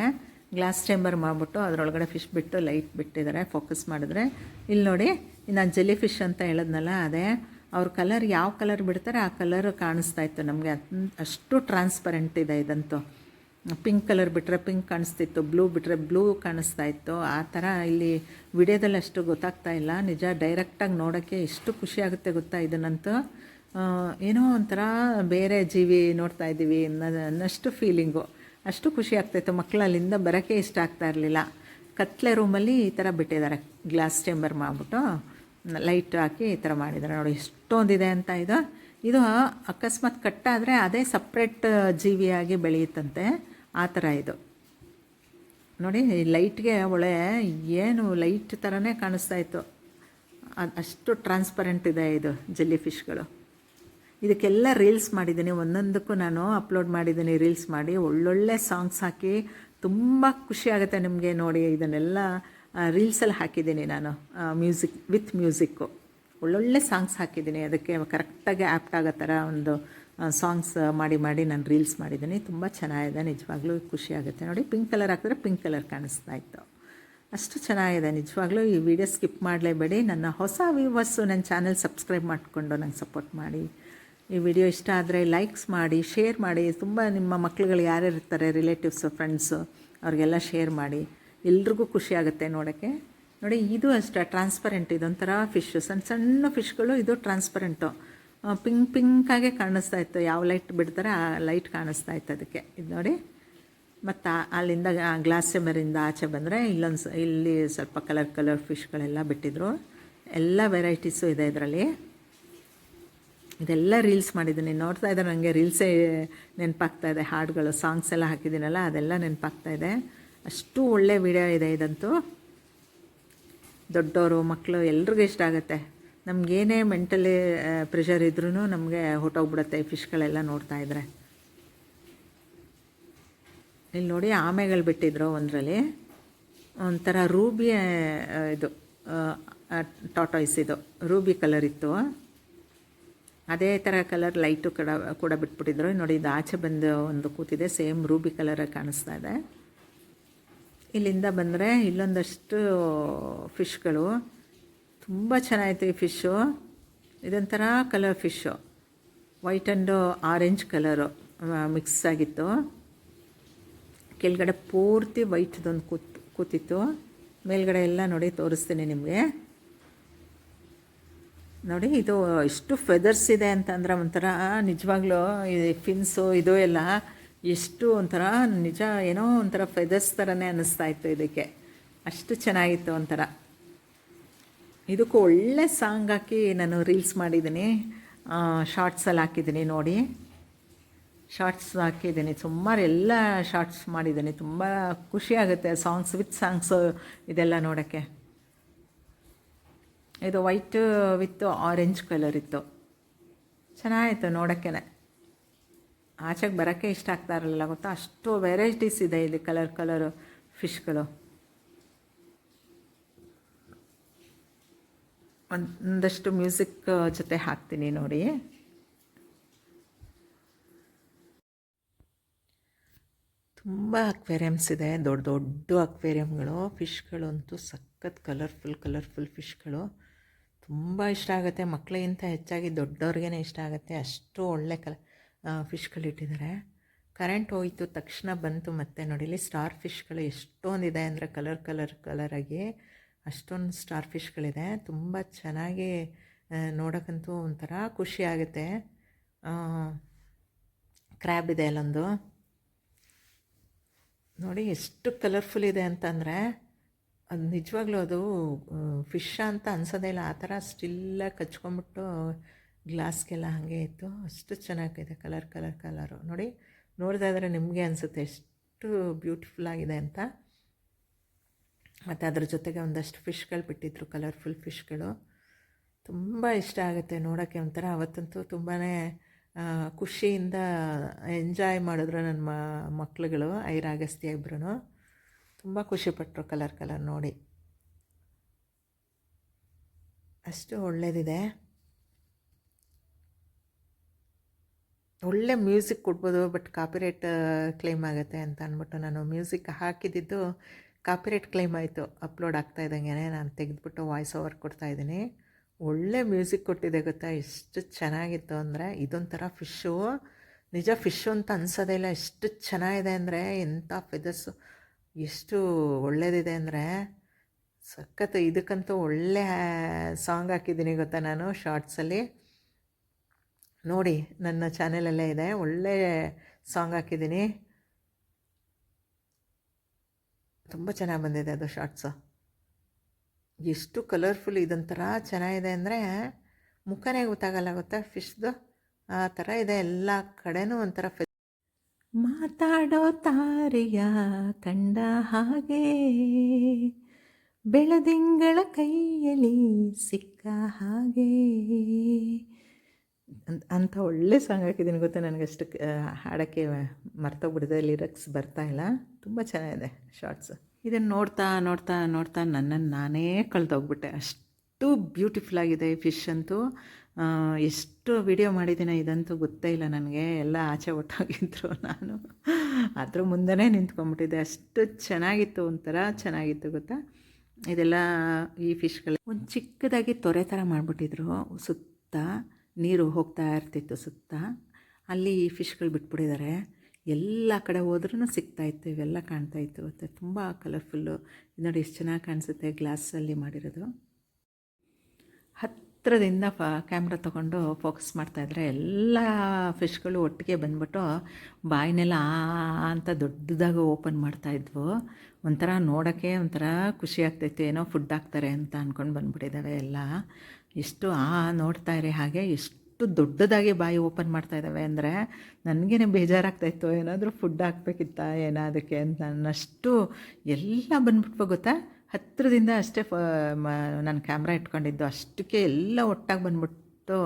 ಗ್ಲಾಸ್ ಚೇಂಬರ್ ಮಾಡಿಬಿಟ್ಟು ಅದರೊಳಗಡೆ ಫಿಶ್ ಬಿಟ್ಟು ಲೈಟ್ ಬಿಟ್ಟಿದ್ದಾರೆ, ಫೋಕಸ್ ಮಾಡಿದ್ರೆ. ಇಲ್ಲಿ ನೋಡಿ, ನಾನು ಜೆಲ್ಲಿ ಫಿಶ್ ಅಂತ ಹೇಳಿದ್ನಲ್ಲ, ಅದೇ. ಅವ್ರ ಕಲರ್ ಯಾವ ಕಲರ್ ಬಿಡ್ತಾರೆ, ಆ ಕಲರ್ ಕಾಣಿಸ್ತಾ ಇತ್ತು ನಮಗೆ. ಅಷ್ಟು ಟ್ರಾನ್ಸ್ಪರೆಂಟ್ ಇದೆ ಇದಂತೂ. ಪಿಂಕ್ ಕಲರ್ ಬಿಟ್ಟರೆ ಪಿಂಕ್ ಕಾಣಿಸ್ತಿತ್ತು ಬ್ಲೂ ಬಿಟ್ಟರೆ ಬ್ಲೂ ಕಾಣಿಸ್ತಾ ಇತ್ತು. ಆ ಥರ ಇಲ್ಲಿ ವಿಡಿಯೋದಲ್ಲಿ ಅಷ್ಟು ಗೊತ್ತಾಗ್ತಾ ಇಲ್ಲ. ನಿಜ ಡೈರೆಕ್ಟಾಗಿ ನೋಡೋಕ್ಕೆ ಎಷ್ಟು ಖುಷಿ ಆಗುತ್ತೆ ಗೊತ್ತಾ ಇದನ್ನಂತೂ? ಏನೋ ಒಂಥರ ಬೇರೆ ಜೀವಿ ನೋಡ್ತಾ ಇದ್ದೀವಿ ಅನ್ನೋಷ್ಟು ಫೀಲಿಂಗು ಅಷ್ಟು ಖುಷಿ ಆಗ್ತಾಯಿತ್ತು ಮಕ್ಕಳು ಅಲ್ಲಿಂದ ಬರೋಕ್ಕೆ ಇಷ್ಟ ಆಗ್ತಾ ಇರಲಿಲ್ಲ. ಕತ್ಲೆ ರೂಮಲ್ಲಿ ಈ ಥರ ಬಿಟ್ಟಿದ್ದಾರೆ. ಗ್ಲಾಸ್ ಚೇಂಬರ್ ಮಾಡಿಬಿಟ್ಟು ಲೈಟ್ ಹಾಕಿ ಈ ಥರ ಮಾಡಿದ್ದಾರೆ. ನೋಡಿ, ಎಷ್ಟೊಂದಿದೆ ಅಂತ ಇದು. ಇದು ಅಕಸ್ಮಾತ್ ಕಟ್ಟಾದರೆ ಅದೇ ಸಪ್ರೇಟ್ ಜೀವಿಯಾಗಿ ಬೆಳೆಯುತ್ತಂತೆ. ಆ ಥರ ಇದು. ನೋಡಿ ಲೈಟ್ಗೆ ಒಳೆ ಏನು ಲೈಟ್ ಥರನೇ ಕಾಣಿಸ್ತಾ ಇತ್ತು. ಅದು ಅಷ್ಟು ಟ್ರಾನ್ಸ್ಪರೆಂಟ್ ಇದೆ ಇದು ಜೆಲ್ಲಿ ಫಿಶ್ಗಳು. ಇದಕ್ಕೆಲ್ಲ ರೀಲ್ಸ್ ಮಾಡಿದ್ದೀನಿ. ಒಂದೊಂದಕ್ಕೂ ನಾನು ಅಪ್ಲೋಡ್ ಮಾಡಿದ್ದೀನಿ ರೀಲ್ಸ್ ಮಾಡಿ. ಒಳ್ಳೊಳ್ಳೆ ಸಾಂಗ್ಸ್ ಹಾಕಿ ತುಂಬ ಖುಷಿ ಆಗುತ್ತೆ ನಿಮಗೆ ನೋಡಿ. ಇದನ್ನೆಲ್ಲ ರೀಲ್ಸಲ್ಲಿ ಹಾಕಿದ್ದೀನಿ ನಾನು ಮ್ಯೂಸಿಕ್, ವಿತ್ ಮ್ಯೂಸಿಕ್ಕು. ಒಳ್ಳೊಳ್ಳೆ ಸಾಂಗ್ಸ್ ಹಾಕಿದ್ದೀನಿ. ಅದಕ್ಕೆ ಕರೆಕ್ಟಾಗಿ ಆ್ಯಪ್ಟ್ ಆಗೋ ಥರ ಒಂದು ಸಾಂಗ್ಸ್ ಮಾಡಿ ಮಾಡಿ ನಾನು ರೀಲ್ಸ್ ಮಾಡಿದ್ದೀನಿ. ತುಂಬ ಚೆನ್ನಾಗಿದೆ. ನಿಜವಾಗ್ಲೂ ಖುಷಿ ಆಗುತ್ತೆ. ನೋಡಿ ಪಿಂಕ್ ಕಲರ್ ಹಾಕಿದ್ರೆ ಪಿಂಕ್ ಕಲರ್ ಕಾಣಿಸ್ತಾ ಇತ್ತು. ಅಷ್ಟು ಚೆನ್ನಾಗಿದೆ. ನಿಜವಾಗ್ಲೂ ಈ ವಿಡಿಯೋ ಸ್ಕಿಪ್ ಮಾಡಲೇಬೇಡಿ. ನನ್ನ ಹೊಸ ವ್ಯೂವರ್ಸು ನನ್ನ ಚಾನಲ್ ಸಬ್ಸ್ಕ್ರೈಬ್ ಮಾಡಿಕೊಂಡು ನಂಗೆ ಸಪೋರ್ಟ್ ಮಾಡಿ. ಈ ವಿಡಿಯೋ ಇಷ್ಟ ಆದರೆ ಲೈಕ್ಸ್ ಮಾಡಿ ಶೇರ್ ಮಾಡಿ. ತುಂಬ ನಿಮ್ಮ ಮಕ್ಳುಗಳು ಯಾರ್ಯಾರು ಇರ್ತಾರೆ ರಿಲೇಟಿವ್ಸು ಫ್ರೆಂಡ್ಸು ಅವ್ರಿಗೆಲ್ಲ ಶೇರ್ ಮಾಡಿ. ಎಲ್ರಿಗೂ ಖುಷಿ ಆಗುತ್ತೆ ನೋಡೋಕ್ಕೆ. ನೋಡಿ, ಇದು ಅಷ್ಟೇ ಟ್ರಾನ್ಸ್ಪರೆಂಟ್ ಇದೊಂಥರ ಫಿಶ್ ಸಣ್ಣ ಸಣ್ಣ ಫಿಶ್ಗಳು ಇದು ಟ್ರಾನ್ಸ್ಪರೆಂಟು ಪಿಂಕ್ ಪಿಂಕಾಗೆ ಕಾಣಿಸ್ತಾ ಇತ್ತು. ಯಾವ ಲೈಟ್ ಬಿಡ್ತಾರೆ, ಆ ಲೈಟ್ ಕಾಣಿಸ್ತಾ ಇತ್ತು ಅದಕ್ಕೆ. ಇದು ನೋಡಿ, ಮತ್ತು ಅಲ್ಲಿಂದ ಗ್ಲಾಸ್ ಚೆಮರಿಂದ ಆಚೆ ಬಂದರೆ ಇಲ್ಲೊಂದು ಇಲ್ಲಿ ಸ್ವಲ್ಪ ಕಲರ್ ಕಲರ್ ಫಿಶ್ಗಳೆಲ್ಲ ಬಿಟ್ಟಿದ್ರು. ಎಲ್ಲ ವೆರೈಟೀಸು ಇದೆ ಇದರಲ್ಲಿ. ಇದೆಲ್ಲ ರೀಲ್ಸ್ ಮಾಡಿದ್ದೀನಿ. ನೋಡ್ತಾ ಇದ್ದಾರೆ ನನಗೆ ರೀಲ್ಸೇ ನೆನಪಾಗ್ತಾ ಇದೆ. ಹಾಡುಗಳು ಸಾಂಗ್ಸ್ ಎಲ್ಲ ಹಾಕಿದ್ದೀನಲ್ಲ, ಅದೆಲ್ಲ ನೆನಪಾಗ್ತಾ ಇದೆ. ಅಷ್ಟು ಒಳ್ಳೆ ವಿಡಿಯೋ ಇದೆ ಇದಂತೂ. ದೊಡ್ಡವರು ಮಕ್ಕಳು ಎಲ್ರಿಗೂ ಇಷ್ಟ ಆಗುತ್ತೆ. ನಮಗೇನೇ ಮೆಂಟಲಿ ಪ್ರೆಷರ್ ಇದ್ರೂ ನಮಗೆ ಹೊಟ್ಟೋಗ್ಬಿಡುತ್ತೆ ಈ ಫಿಶ್ಗಳೆಲ್ಲ ನೋಡ್ತಾ ಇದ್ದರೆ ಇಲ್ಲಿ ನೋಡಿ ಆಮೆಗಳು ಬಿಟ್ಟಿದ್ರು ಒಂದರಲ್ಲಿ. ಒಂಥರ ರೂಬಿ ಇದು ಟಾಟಾಯ್ಸ್ ಇದು, ರೂಬಿ ಕಲರ್ ಇತ್ತು. ಅದೇ ಥರ ಕಲರ್ ಲೈಟು ಕೂಡ ಕೂಡ ಬಿಟ್ಬಿಟ್ಟಿದ್ರು. ನೋಡಿ ಇದು ಆಚೆ ಬಂದು ಒಂದು ಕೂತಿದೆ, ಸೇಮ್ ರೂಬಿ ಕಲರಾಗಿ ಕಾಣಿಸ್ತಾ ಇದೆ. ಇಲ್ಲಿಂದ ಬಂದರೆ ಇಲ್ಲೊಂದಷ್ಟು ಫಿಶ್ಗಳು. ತುಂಬ ಚೆನ್ನಾಗಿತ್ತು ಈ ಫಿಶ್ಶು. ಇದೊಂಥರ colour fish white and orange colour mix ಆಗಿತ್ತು. ಕೆಳಗಡೆ ಪೂರ್ತಿ ವೈಟ್ದೊಂದು ಕೂತ್, ಕೂತಿತ್ತು. ಮೇಲ್ಗಡೆ ಎಲ್ಲ ನೋಡಿ ತೋರಿಸ್ತೀನಿ ನಿಮಗೆ. ನೋಡಿ, ಇದು ಎಷ್ಟು ಫೆದರ್ಸ್ ಇದೆ ಅಂತಂದ್ರೆ ಒಂಥರ ನಿಜವಾಗ್ಲೂ ಈ ಫಿನ್ಸು ಇದು ಎಲ್ಲ ಎಷ್ಟು ಒಂಥರ ನಿಜ ಏನೋ ಒಂಥರ ಫೆದರ್ಸ್ ಥರನೇ ಅನ್ನಿಸ್ತಾ ಇತ್ತು ಇದಕ್ಕೆ. ಅಷ್ಟು ಚೆನ್ನಾಗಿತ್ತು ಒಂಥರ. ಇದಕ್ಕೂ ಒಳ್ಳೆ ಸಾಂಗ್ ಹಾಕಿ ನಾನು ರೀಲ್ಸ್ ಮಾಡಿದ್ದೀನಿ. ಶಾರ್ಟ್ಸಲ್ಲಿ ಹಾಕಿದ್ದೀನಿ ನೋಡಿ. ಶಾರ್ಟ್ಸ್ ಹಾಕಿದ್ದೀನಿ. ಸುಮಾರು ಎಲ್ಲ ಶಾರ್ಟ್ಸ್ ಮಾಡಿದ್ದೀನಿ. ತುಂಬ ಖುಷಿಯಾಗುತ್ತೆ ಸಾಂಗ್ಸ್ ವಿತ್ ಸಾಂಗ್ಸು ಇದೆಲ್ಲ ನೋಡೋಕ್ಕೆ. ಇದು ವೈಟ್ ವಿತ್ ಆರೆಂಜ್ ಕಲರ್ ಇತ್ತು. ಚೆನ್ನಾಗಿತ್ತು ನೋಡೋಕ್ಕೆ ಆಚೆಗೆ ಬರೋಕ್ಕೆ ಇಷ್ಟ ಆಗ್ತಾ ಇರಲಿಲ್ಲ, ಗೊತ್ತಾ? ಅಷ್ಟು ವೆರೈಟೀಸ್ ಇದೆ ಇಲ್ಲಿ ಕಲರ್ ಕಲರು ಫಿಶ್ಗಳು. ಒಂದಷ್ಟು ಮ್ಯೂಸಿಕ್ ಜೊತೆ ಹಾಕ್ತೀನಿ ನೋಡಿ. ತುಂಬ ಅಕ್ವೇರಿಯಮ್ಸ್ ಇದೆ, ದೊಡ್ಡ ದೊಡ್ಡ ಅಕ್ವೇರಿಯಮ್ಗಳು, ಫಿಶ್ಗಳಂತೂ ಸಖತ್ ಕಲರ್ಫುಲ್ ಕಲರ್ಫುಲ್ ಫಿಶ್ಗಳು. ತುಂಬ ಇಷ್ಟ ಆಗುತ್ತೆ ಮಕ್ಕಳಿಗಿಂತ ಹೆಚ್ಚಾಗಿ ದೊಡ್ಡವ್ರಿಗೇ ಇಷ್ಟ ಆಗುತ್ತೆ, ಅಷ್ಟು ಒಳ್ಳೆ ಕಲ. ಫಿಶ್ಗಳಿಟ್ಟಿದ್ದಾರೆ ಕರೆಂಟ್ ಹೋಯಿತು, ತಕ್ಷಣ ಬಂತು ಮತ್ತೆ ನೋಡಿ, ಇಲ್ಲಿ ಸ್ಟಾರ್ ಫಿಶ್ಗಳು ಎಷ್ಟೊಂದಿದೆ ಅಂದರೆ ಕಲರ್ ಕಲರ್ ಕಲರಾಗಿ ಅಷ್ಟೊಂದು ಸ್ಟಾರ್ ಫಿಶ್ಗಳಿದೆ. ತುಂಬ ಚೆನ್ನಾಗಿ ನೋಡೋಕ್ಕಂತೂ ಒಂಥರ ಖುಷಿ ಆಗುತ್ತೆ. ಕ್ರ್ಯಾಬ್ ಇದೆ ಅಲ್ಲೊಂದು. ನೋಡಿ ಎಷ್ಟು ಕಲರ್ಫುಲ್ ಇದೆ ಅಂತಂದರೆ ಅದು ನಿಜವಾಗ್ಲೂ ಅದು ಫಿಶ್ ಅಂತ ಅನ್ಸೋದೇ ಇಲ್ಲ. ಆ ಥರ ಸ್ಟಿಲ್ಲಾಗಿ ಕಚ್ಕೊಂಬಿಟ್ಟು ಗ್ಲಾಸ್ಗೆಲ್ಲ ಹಾಗೆ ಇತ್ತು. ಅಷ್ಟು ಚೆನ್ನಾಗಿದೆ ಕಲರ್ ಕಲರ್, ಕಲರು. ನೋಡಿ, ನೋಡಿದಾದರೆ ನಿಮಗೆ ಅನಿಸುತ್ತೆ ಎಷ್ಟು ಬ್ಯೂಟಿಫುಲ್ ಆಗಿದೆ ಅಂತ. ಮತ್ತು ಅದ್ರ ಜೊತೆಗೆ ಒಂದಷ್ಟು ಫಿಶ್ಗಳು ಬಿಟ್ಟಿದ್ರು, ಕಲರ್ಫುಲ್ ಫಿಶ್ಗಳು. ತುಂಬ ಇಷ್ಟ ಆಗುತ್ತೆ ನೋಡೋಕ್ಕೆ ಒಂಥರ. ಅವತ್ತಂತೂ ತುಂಬಾ ಖುಷಿಯಿಂದ ಎಂಜಾಯ್ ಮಾಡಿದ್ರು ನನ್ನ ಮ, ಮಕ್ಳುಗಳು, ಐರಾಗಸ್ತಿ ಇಬ್ಬರೂ ತುಂಬ ಖುಷಿಪಟ್ಟರು ಕಲರ್ ಕಲರ್ ನೋಡಿ. ಅಷ್ಟು ಒಳ್ಳೆಯದಿದೆ ಒಳ್ಳೆ ಮ್ಯೂಸಿಕ್ ಕೊಡ್ಬೋದು, ಬಟ್ ಕಾಪಿರೈಟ್ ಕ್ಲೇಮ್ ಆಗುತ್ತೆ ಅಂತ ಅಂದ್ಬಿಟ್ಟು ನಾನು ಮ್ಯೂಸಿಕ್ ಹಾಕಿದ್ದಿದ್ದು ಕಾಪಿರೈಟ್ ಕ್ಲೇಮ್ ಆಯಿತು. ಅಪ್ಲೋಡ್ ಆಗ್ತಾ ಇದ್ದಂಗೆ ನಾನು ತೆಗೆದುಬಿಟ್ಟು ವಾಯ್ಸ್ ಓವರ್ ಕೊಡ್ತಾ ಇದ್ದೀನಿ. ಒಳ್ಳೆ ಮ್ಯೂಸಿಕ್ ಕೊಟ್ಟಿದೆ ಗೊತ್ತಾ? ಎಷ್ಟು ಚೆನ್ನಾಗಿತ್ತು ಅಂದರೆ ಇದೊಂಥರ ಫಿಶ್ಶು ನಿಜ ಫಿಶ್ಶು ಅಂತ ಅನ್ಸೋದೇ ಇಲ್ಲ. ಎಷ್ಟು ಚೆನ್ನಾಗಿದೆ ಅಂದರೆ ಎಂಥ ಫೆದರ್ಸು ಎಷ್ಟು ಒಳ್ಳೇದಿದೆ ಅಂದರೆ ಸಖತ್ತು ಇದಕ್ಕಂತೂ ಒಳ್ಳೆ ಸಾಂಗ್ ಹಾಕಿದ್ದೀನಿ ಗೊತ್ತಾ ನಾನು ಶಾರ್ಟ್ಸಲ್ಲಿ ನೋಡಿ, ನನ್ನ ಚಾನೆಲಲ್ಲೇ ಇದೆ. ಒಳ್ಳೆ ಸಾಂಗ್ ಹಾಕಿದ್ದೀನಿ. ತುಂಬ ಚೆನ್ನಾಗಿ ಬಂದಿದೆ ಅದು ಶಾರ್ಟ್ಸು. ಎಷ್ಟು ಕಲರ್ಫುಲ್ ಇದೊಂಥರ ಚೆನ್ನಾಗಿದೆ ಅಂದರೆ ಮುಖನೇ ಗೊತ್ತಾಗಲ್ಲ, ಗೊತ್ತಾ? ಫಿಶ್ದು ಆ ಥರ ಇದೆ. ಎಲ್ಲ ಕಡೆನೂ ಒಂಥರ ಫಿಶ್ ಮಾತಾಡೋ ತಾರೆಯ ಕಂಡ ಹಾಗೆ ಬೆಳದಿಂಗಳ ಕೈಯಲ್ಲಿ ಸಿಕ್ಕ ಹಾಗೆ ಅಂತ, ಅಂಥ ಒಳ್ಳೆ ಸಾಂಗ್ ಹಾಕಿದ್ದೀನಿ ಗೊತ್ತಾ ನನಗಷ್ಟು ಹಾಡೋಕ್ಕೆ ಮರ್ತೋಗ್ಬಿಡಿದೆ ಲಿರಿಕ್ಸ್ ಇಲ್ಲ. ತುಂಬ ಚೆನ್ನಾಗಿದೆ ಶಾರ್ಟ್ಸ್ ಇದನ್ನು ನೋಡ್ತಾ ನೋಡ್ತಾ ನೋಡ್ತಾ ನನ್ನನ್ನು ನಾನೇ ಕಳೆದೋಗ್ಬಿಟ್ಟೆ. ಅಷ್ಟು ಬ್ಯೂಟಿಫುಲ್ ಆಗಿದೆ ಈ ಫಿಶ್ ಅಂತೂ. ಎಷ್ಟು ವಿಡಿಯೋ ಮಾಡಿದ್ದೀನ ಇದಂತೂ ಗೊತ್ತೇ ಇಲ್ಲ ನನಗೆ. ಎಲ್ಲ ಆಚೆ ಒಟ್ಟಾಗಿದ್ರು ನಾನು. ಅದ್ರ ಮುಂದೆನೇ ನಿಂತ್ಕೊಂಡ್ಬಿಟ್ಟಿದ್ದೆ. ಅಷ್ಟು ಚೆನ್ನಾಗಿತ್ತು ಒಂಥರ ಚೆನ್ನಾಗಿತ್ತು ಗೊತ್ತಾ. ಇದೆಲ್ಲ ಈ ಫಿಶ್ಗಳು ಒಂದು ಚಿಕ್ಕದಾಗಿ ತೊರೆ ಥರ ಮಾಡಿಬಿಟ್ಟಿದ್ರು ಸುತ್ತ. ನೀರು ಹೋಗ್ತಾ ಇರ್ತಿತ್ತು ಸುತ್ತ. ಅಲ್ಲಿ ಫಿಶ್ಗಳು ಬಿಟ್ಬಿಟ್ಟಿದ್ದಾರೆ ಎಲ್ಲ ಕಡೆ ಹೋದ್ರೂ ಸಿಗ್ತಾಯಿತ್ತು ಇವೆಲ್ಲ ಕಾಣ್ತಾಯಿತ್ತು ಮತ್ತು ತುಂಬ ಕಲರ್ಫುಲ್ಲು ನೋಡಿ ಎಷ್ಟು ಚೆನ್ನಾಗಿ ಕಾಣಿಸುತ್ತೆ ಗ್ಲಾಸಲ್ಲಿ ಮಾಡಿರೋದು. ಹತ್ತಿರದಿಂದ ಫ ಕ್ಯಾಮ್ರಾ ತೊಗೊಂಡು ಫೋಕಸ್ ಮಾಡ್ತಾಯಿದ್ರೆ ಎಲ್ಲ ಫಿಶ್ಗಳು ಒಟ್ಟಿಗೆ ಬಂದ್ಬಿಟ್ಟು ಬಾಯಿನೆಲ್ಲ ಆ ಅಂತ ದೊಡ್ಡದಾಗಿ ಓಪನ್ ಮಾಡ್ತಾಯಿದ್ವು ಒಂಥರ ನೋಡೋಕ್ಕೆ ಒಂಥರ ಖುಷಿ ಆಗ್ತಾಯಿತ್ತು ಏನೋ ಫುಡ್ ಹಾಕ್ತಾರೆ ಅಂತ ಅಂದ್ಕೊಂಡು ಬಂದ್ಬಿಟ್ಟಿದ್ದಾವೆ ಎಲ್ಲ. ಎಷ್ಟು ಆ ನೋಡ್ತಾ ಇರಿ ಹಾಗೆ ಎಷ್ಟು ದೊಡ್ಡದಾಗಿ ಬಾಯಿ ಓಪನ್ ಮಾಡ್ತಾ ಇದ್ದಾವೆ ಅಂದರೆ ನನಗೇನೆ ಬೇಜಾರಾಗ್ತಾಯಿತ್ತು ಏನಾದರೂ ಫುಡ್ ಹಾಕ್ಬೇಕಿತ್ತ, ಏನಾದಕ್ಕೆ ಅಂತ ನನ್ನಷ್ಟು ಎಲ್ಲ ಬಂದ್ಬಿಟ್ವು ಗೊತ್ತಾ? ಹತ್ತಿರದಿಂದ ಅಷ್ಟೇ ನಾನು ಕ್ಯಾಮ್ರಾ ಇಟ್ಕೊಂಡಿದ್ದು ಅಷ್ಟಕ್ಕೆ ಎಲ್ಲ ಒಟ್ಟಾಗಿ ಬಂದ್ಬಿಟ್ಟು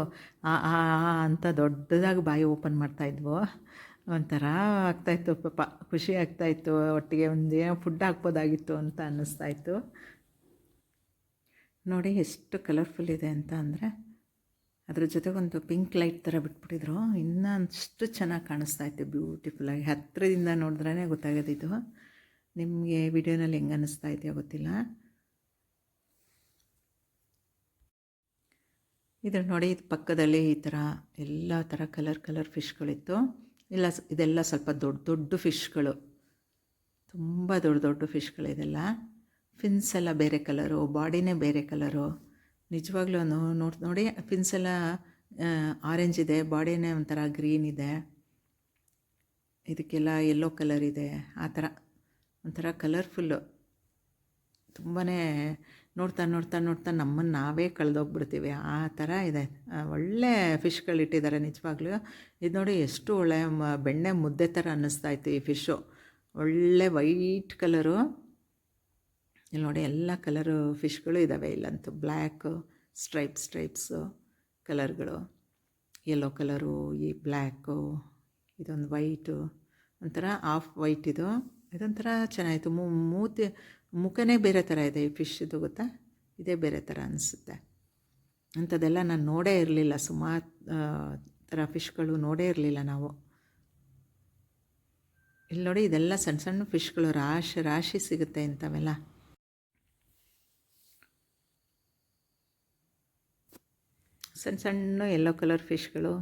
ಆ ಆ ಆ ಅಂತ ದೊಡ್ಡದಾಗಿ ಬಾಯಿ ಓಪನ್ ಮಾಡ್ತಾಯಿದ್ವು ಒಂಥರ ಆಗ್ತಾಯಿತ್ತು ಪಾಪ. ಖುಷಿ ಆಗ್ತಾಯಿತ್ತು ಒಟ್ಟಿಗೆ ಒಂದು ಏನೋ ಫುಡ್ ಹಾಕ್ಬೋದಾಗಿತ್ತು ಅಂತ ಅನ್ನಿಸ್ತಾಯಿತ್ತು ನೋಡಿ ಎಷ್ಟು ಕಲರ್ಫುಲ್ ಇದೆ ಅಂತ ಅಂದರೆ ಅದ್ರ ಜೊತೆಗೊಂದು ಪಿಂಕ್ ಲೈಟ್ ಥರ ಬಿಟ್ಬಿಟ್ಟಿದ್ರು. ಇನ್ನೂ ಅಷ್ಟು ಚೆನ್ನಾಗಿ ಕಾಣಿಸ್ತಾ ಇತ್ತು ಬ್ಯೂಟಿಫುಲ್ಲಾಗಿ ಹತ್ತಿರದಿಂದ ನೋಡಿದ್ರೇ ಗೊತ್ತಾಗೋದಿದ್ದು ನಿಮಗೆ ವಿಡಿಯೋನಲ್ಲಿ ಹೆಂಗೆ ಅನ್ನಿಸ್ತಾ ಇದೆಯೋ ಗೊತ್ತಿಲ್ಲ. ಇದು ನೋಡಿ, ಇದು ಪಕ್ಕದಲ್ಲಿ ಈ ಥರ ಎಲ್ಲ ಥರ ಕಲರ್ ಕಲರ್ ಫಿಶ್ಗಳಿತ್ತು ಇಲ್ಲ, ಇದೆಲ್ಲ ಸ್ವಲ್ಪ ದೊಡ್ಡ ದೊಡ್ಡ ಫಿಶ್ಗಳು ತುಂಬ ದೊಡ್ಡ ದೊಡ್ಡ ಫಿಶ್ಗಳಿದೆಲ್ಲ ಫಿನ್ಸ್ ಎಲ್ಲ ಬೇರೆ ಕಲರು, ಬಾಡಿನೇ ಬೇರೆ ಕಲರು. ನಿಜವಾಗ್ಲೂ ನೋಡಿ ನೋಡಿ ಫಿನ್ಸ್ ಎಲ್ಲ ಆರೆಂಜ್ ಇದೆ, ಬಾಡಿನೇ ಒಂಥರ ಗ್ರೀನ್ ಇದೆ. ಇದಕ್ಕೆಲ್ಲ ಯೆಲ್ಲೋ ಕಲರ್ ಇದೆ. ಆ ಥರ, ಒಂಥರ ಕಲರ್ಫುಲ್ಲು ತುಂಬಾ ನೋಡ್ತಾ ನೋಡ್ತಾ ನೋಡ್ತಾ ನಮ್ಮನ್ನು ನಾವೇ ಕಳೆದೋಗ್ಬಿಡ್ತೀವಿ. ಆ ಥರ ಇದೆ. ಒಳ್ಳೆ ಫಿಶ್ಗಳಿಟ್ಟಿದ್ದಾರೆ ನಿಜವಾಗ್ಲೂ. ಇದು ನೋಡಿ ಎಷ್ಟು ಒಳ್ಳೆ ಬೆಣ್ಣೆ ಮುದ್ದೆ ಥರ ಅನ್ನಿಸ್ತಾ ಇತ್ತು ಈ ಫಿಶ್ಶು. ಒಳ್ಳೆ ವೈಟ್ ಕಲರು. ಇಲ್ಲಿ ನೋಡಿ ಎಲ್ಲ ಕಲರು ಫಿಶ್ಗಳು ಇದ್ದಾವೆ ಇಲ್ಲಂತೂ ಬ್ಲ್ಯಾಕು, ಸ್ಟ್ರೈಪ್, ಸ್ಟ್ರೈಪ್ಸು ಕಲರ್ಗಳು. ಯೆಲ್ಲೋ ಕಲರು, ಈ ಬ್ಲ್ಯಾಕು, ಇದೊಂದು ವೈಟು, ಒಂಥರ ಆಫ್ ವೈಟ್ ಇದು. ಇದೊಂಥರ ಚೆನ್ನಾಗಿತ್ತು. ಮೂತಿ ಮುಖನೇ ಬೇರೆ ಥರ ಇದೆ ಈ ಫಿಶ್ದು ಗೊತ್ತಾ? ಇದೇ ಬೇರೆ ಥರ ಅನಿಸುತ್ತೆ. ಅಂಥದ್ದೆಲ್ಲ ನಾನು ನೋಡೇ ಇರಲಿಲ್ಲ. ಸುಮಾರು ಥರ ಫಿಶ್ಗಳು ನೋಡೇ ಇರಲಿಲ್ಲ ನಾವು. ಇಲ್ಲಿ ನೋಡಿ ಇದೆಲ್ಲ ಸಣ್ಣ ಸಣ್ಣ ಫಿಶ್ಗಳು. ರಾಶಿ ರಾಶಿ ಸಿಗುತ್ತೆ ಇಂಥವೆಲ್ಲ. ಸಣ್ಣ ಸಣ್ಣ ಯೆಲ್ಲೋ ಕಲರ್ ಫಿಶ್ಗಳು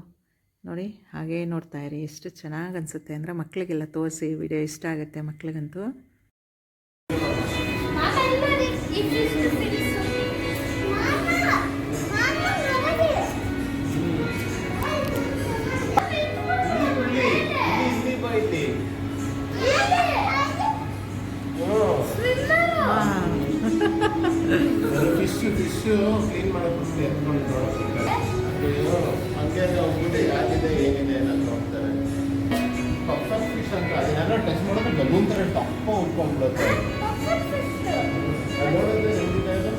ನೋಡಿ ಹಾಗೇ ನೋಡ್ತಾ ಇರಿ. ಎಷ್ಟು ಚೆನ್ನಾಗಿ ಅನಿಸುತ್ತೆ ಅಂದರೆ ಮಕ್ಕಳಿಗೆಲ್ಲ ತೋರಿಸಿ ವಿಡಿಯೋ ಇಷ್ಟ ಆಗುತ್ತೆ ಮಕ್ಳಿಗಂತೂ. ಫಿಶ್ ಕ್ಲೀನ್ ಮಾಡೋಕೆ ಎತ್ಕೊಂಡು ನೋಡೋಕೆ ಹಂಗೆ ಹೋಗ್ಬಿಟ್ಟು ಯಾರಿದೆ ಏನಿದೆ ಅನ್ನೋದು ನೋಡ್ತಾರೆ. ಪಪ್ಪ ಫಿಶ್ ಅಂತ ಅದನ್ನೆಲ್ಲ ಟಚ್ ಮಾಡೋದು ಬಲೂನ್ ಥರ ಟಪ್ಪ ಉಟ್ಕೊಂಡ್ಬಿಡುತ್ತೆ ಅದು ನೋಡಿದ್ರೆ ಹೆಂಗಿದೆ ಅದು?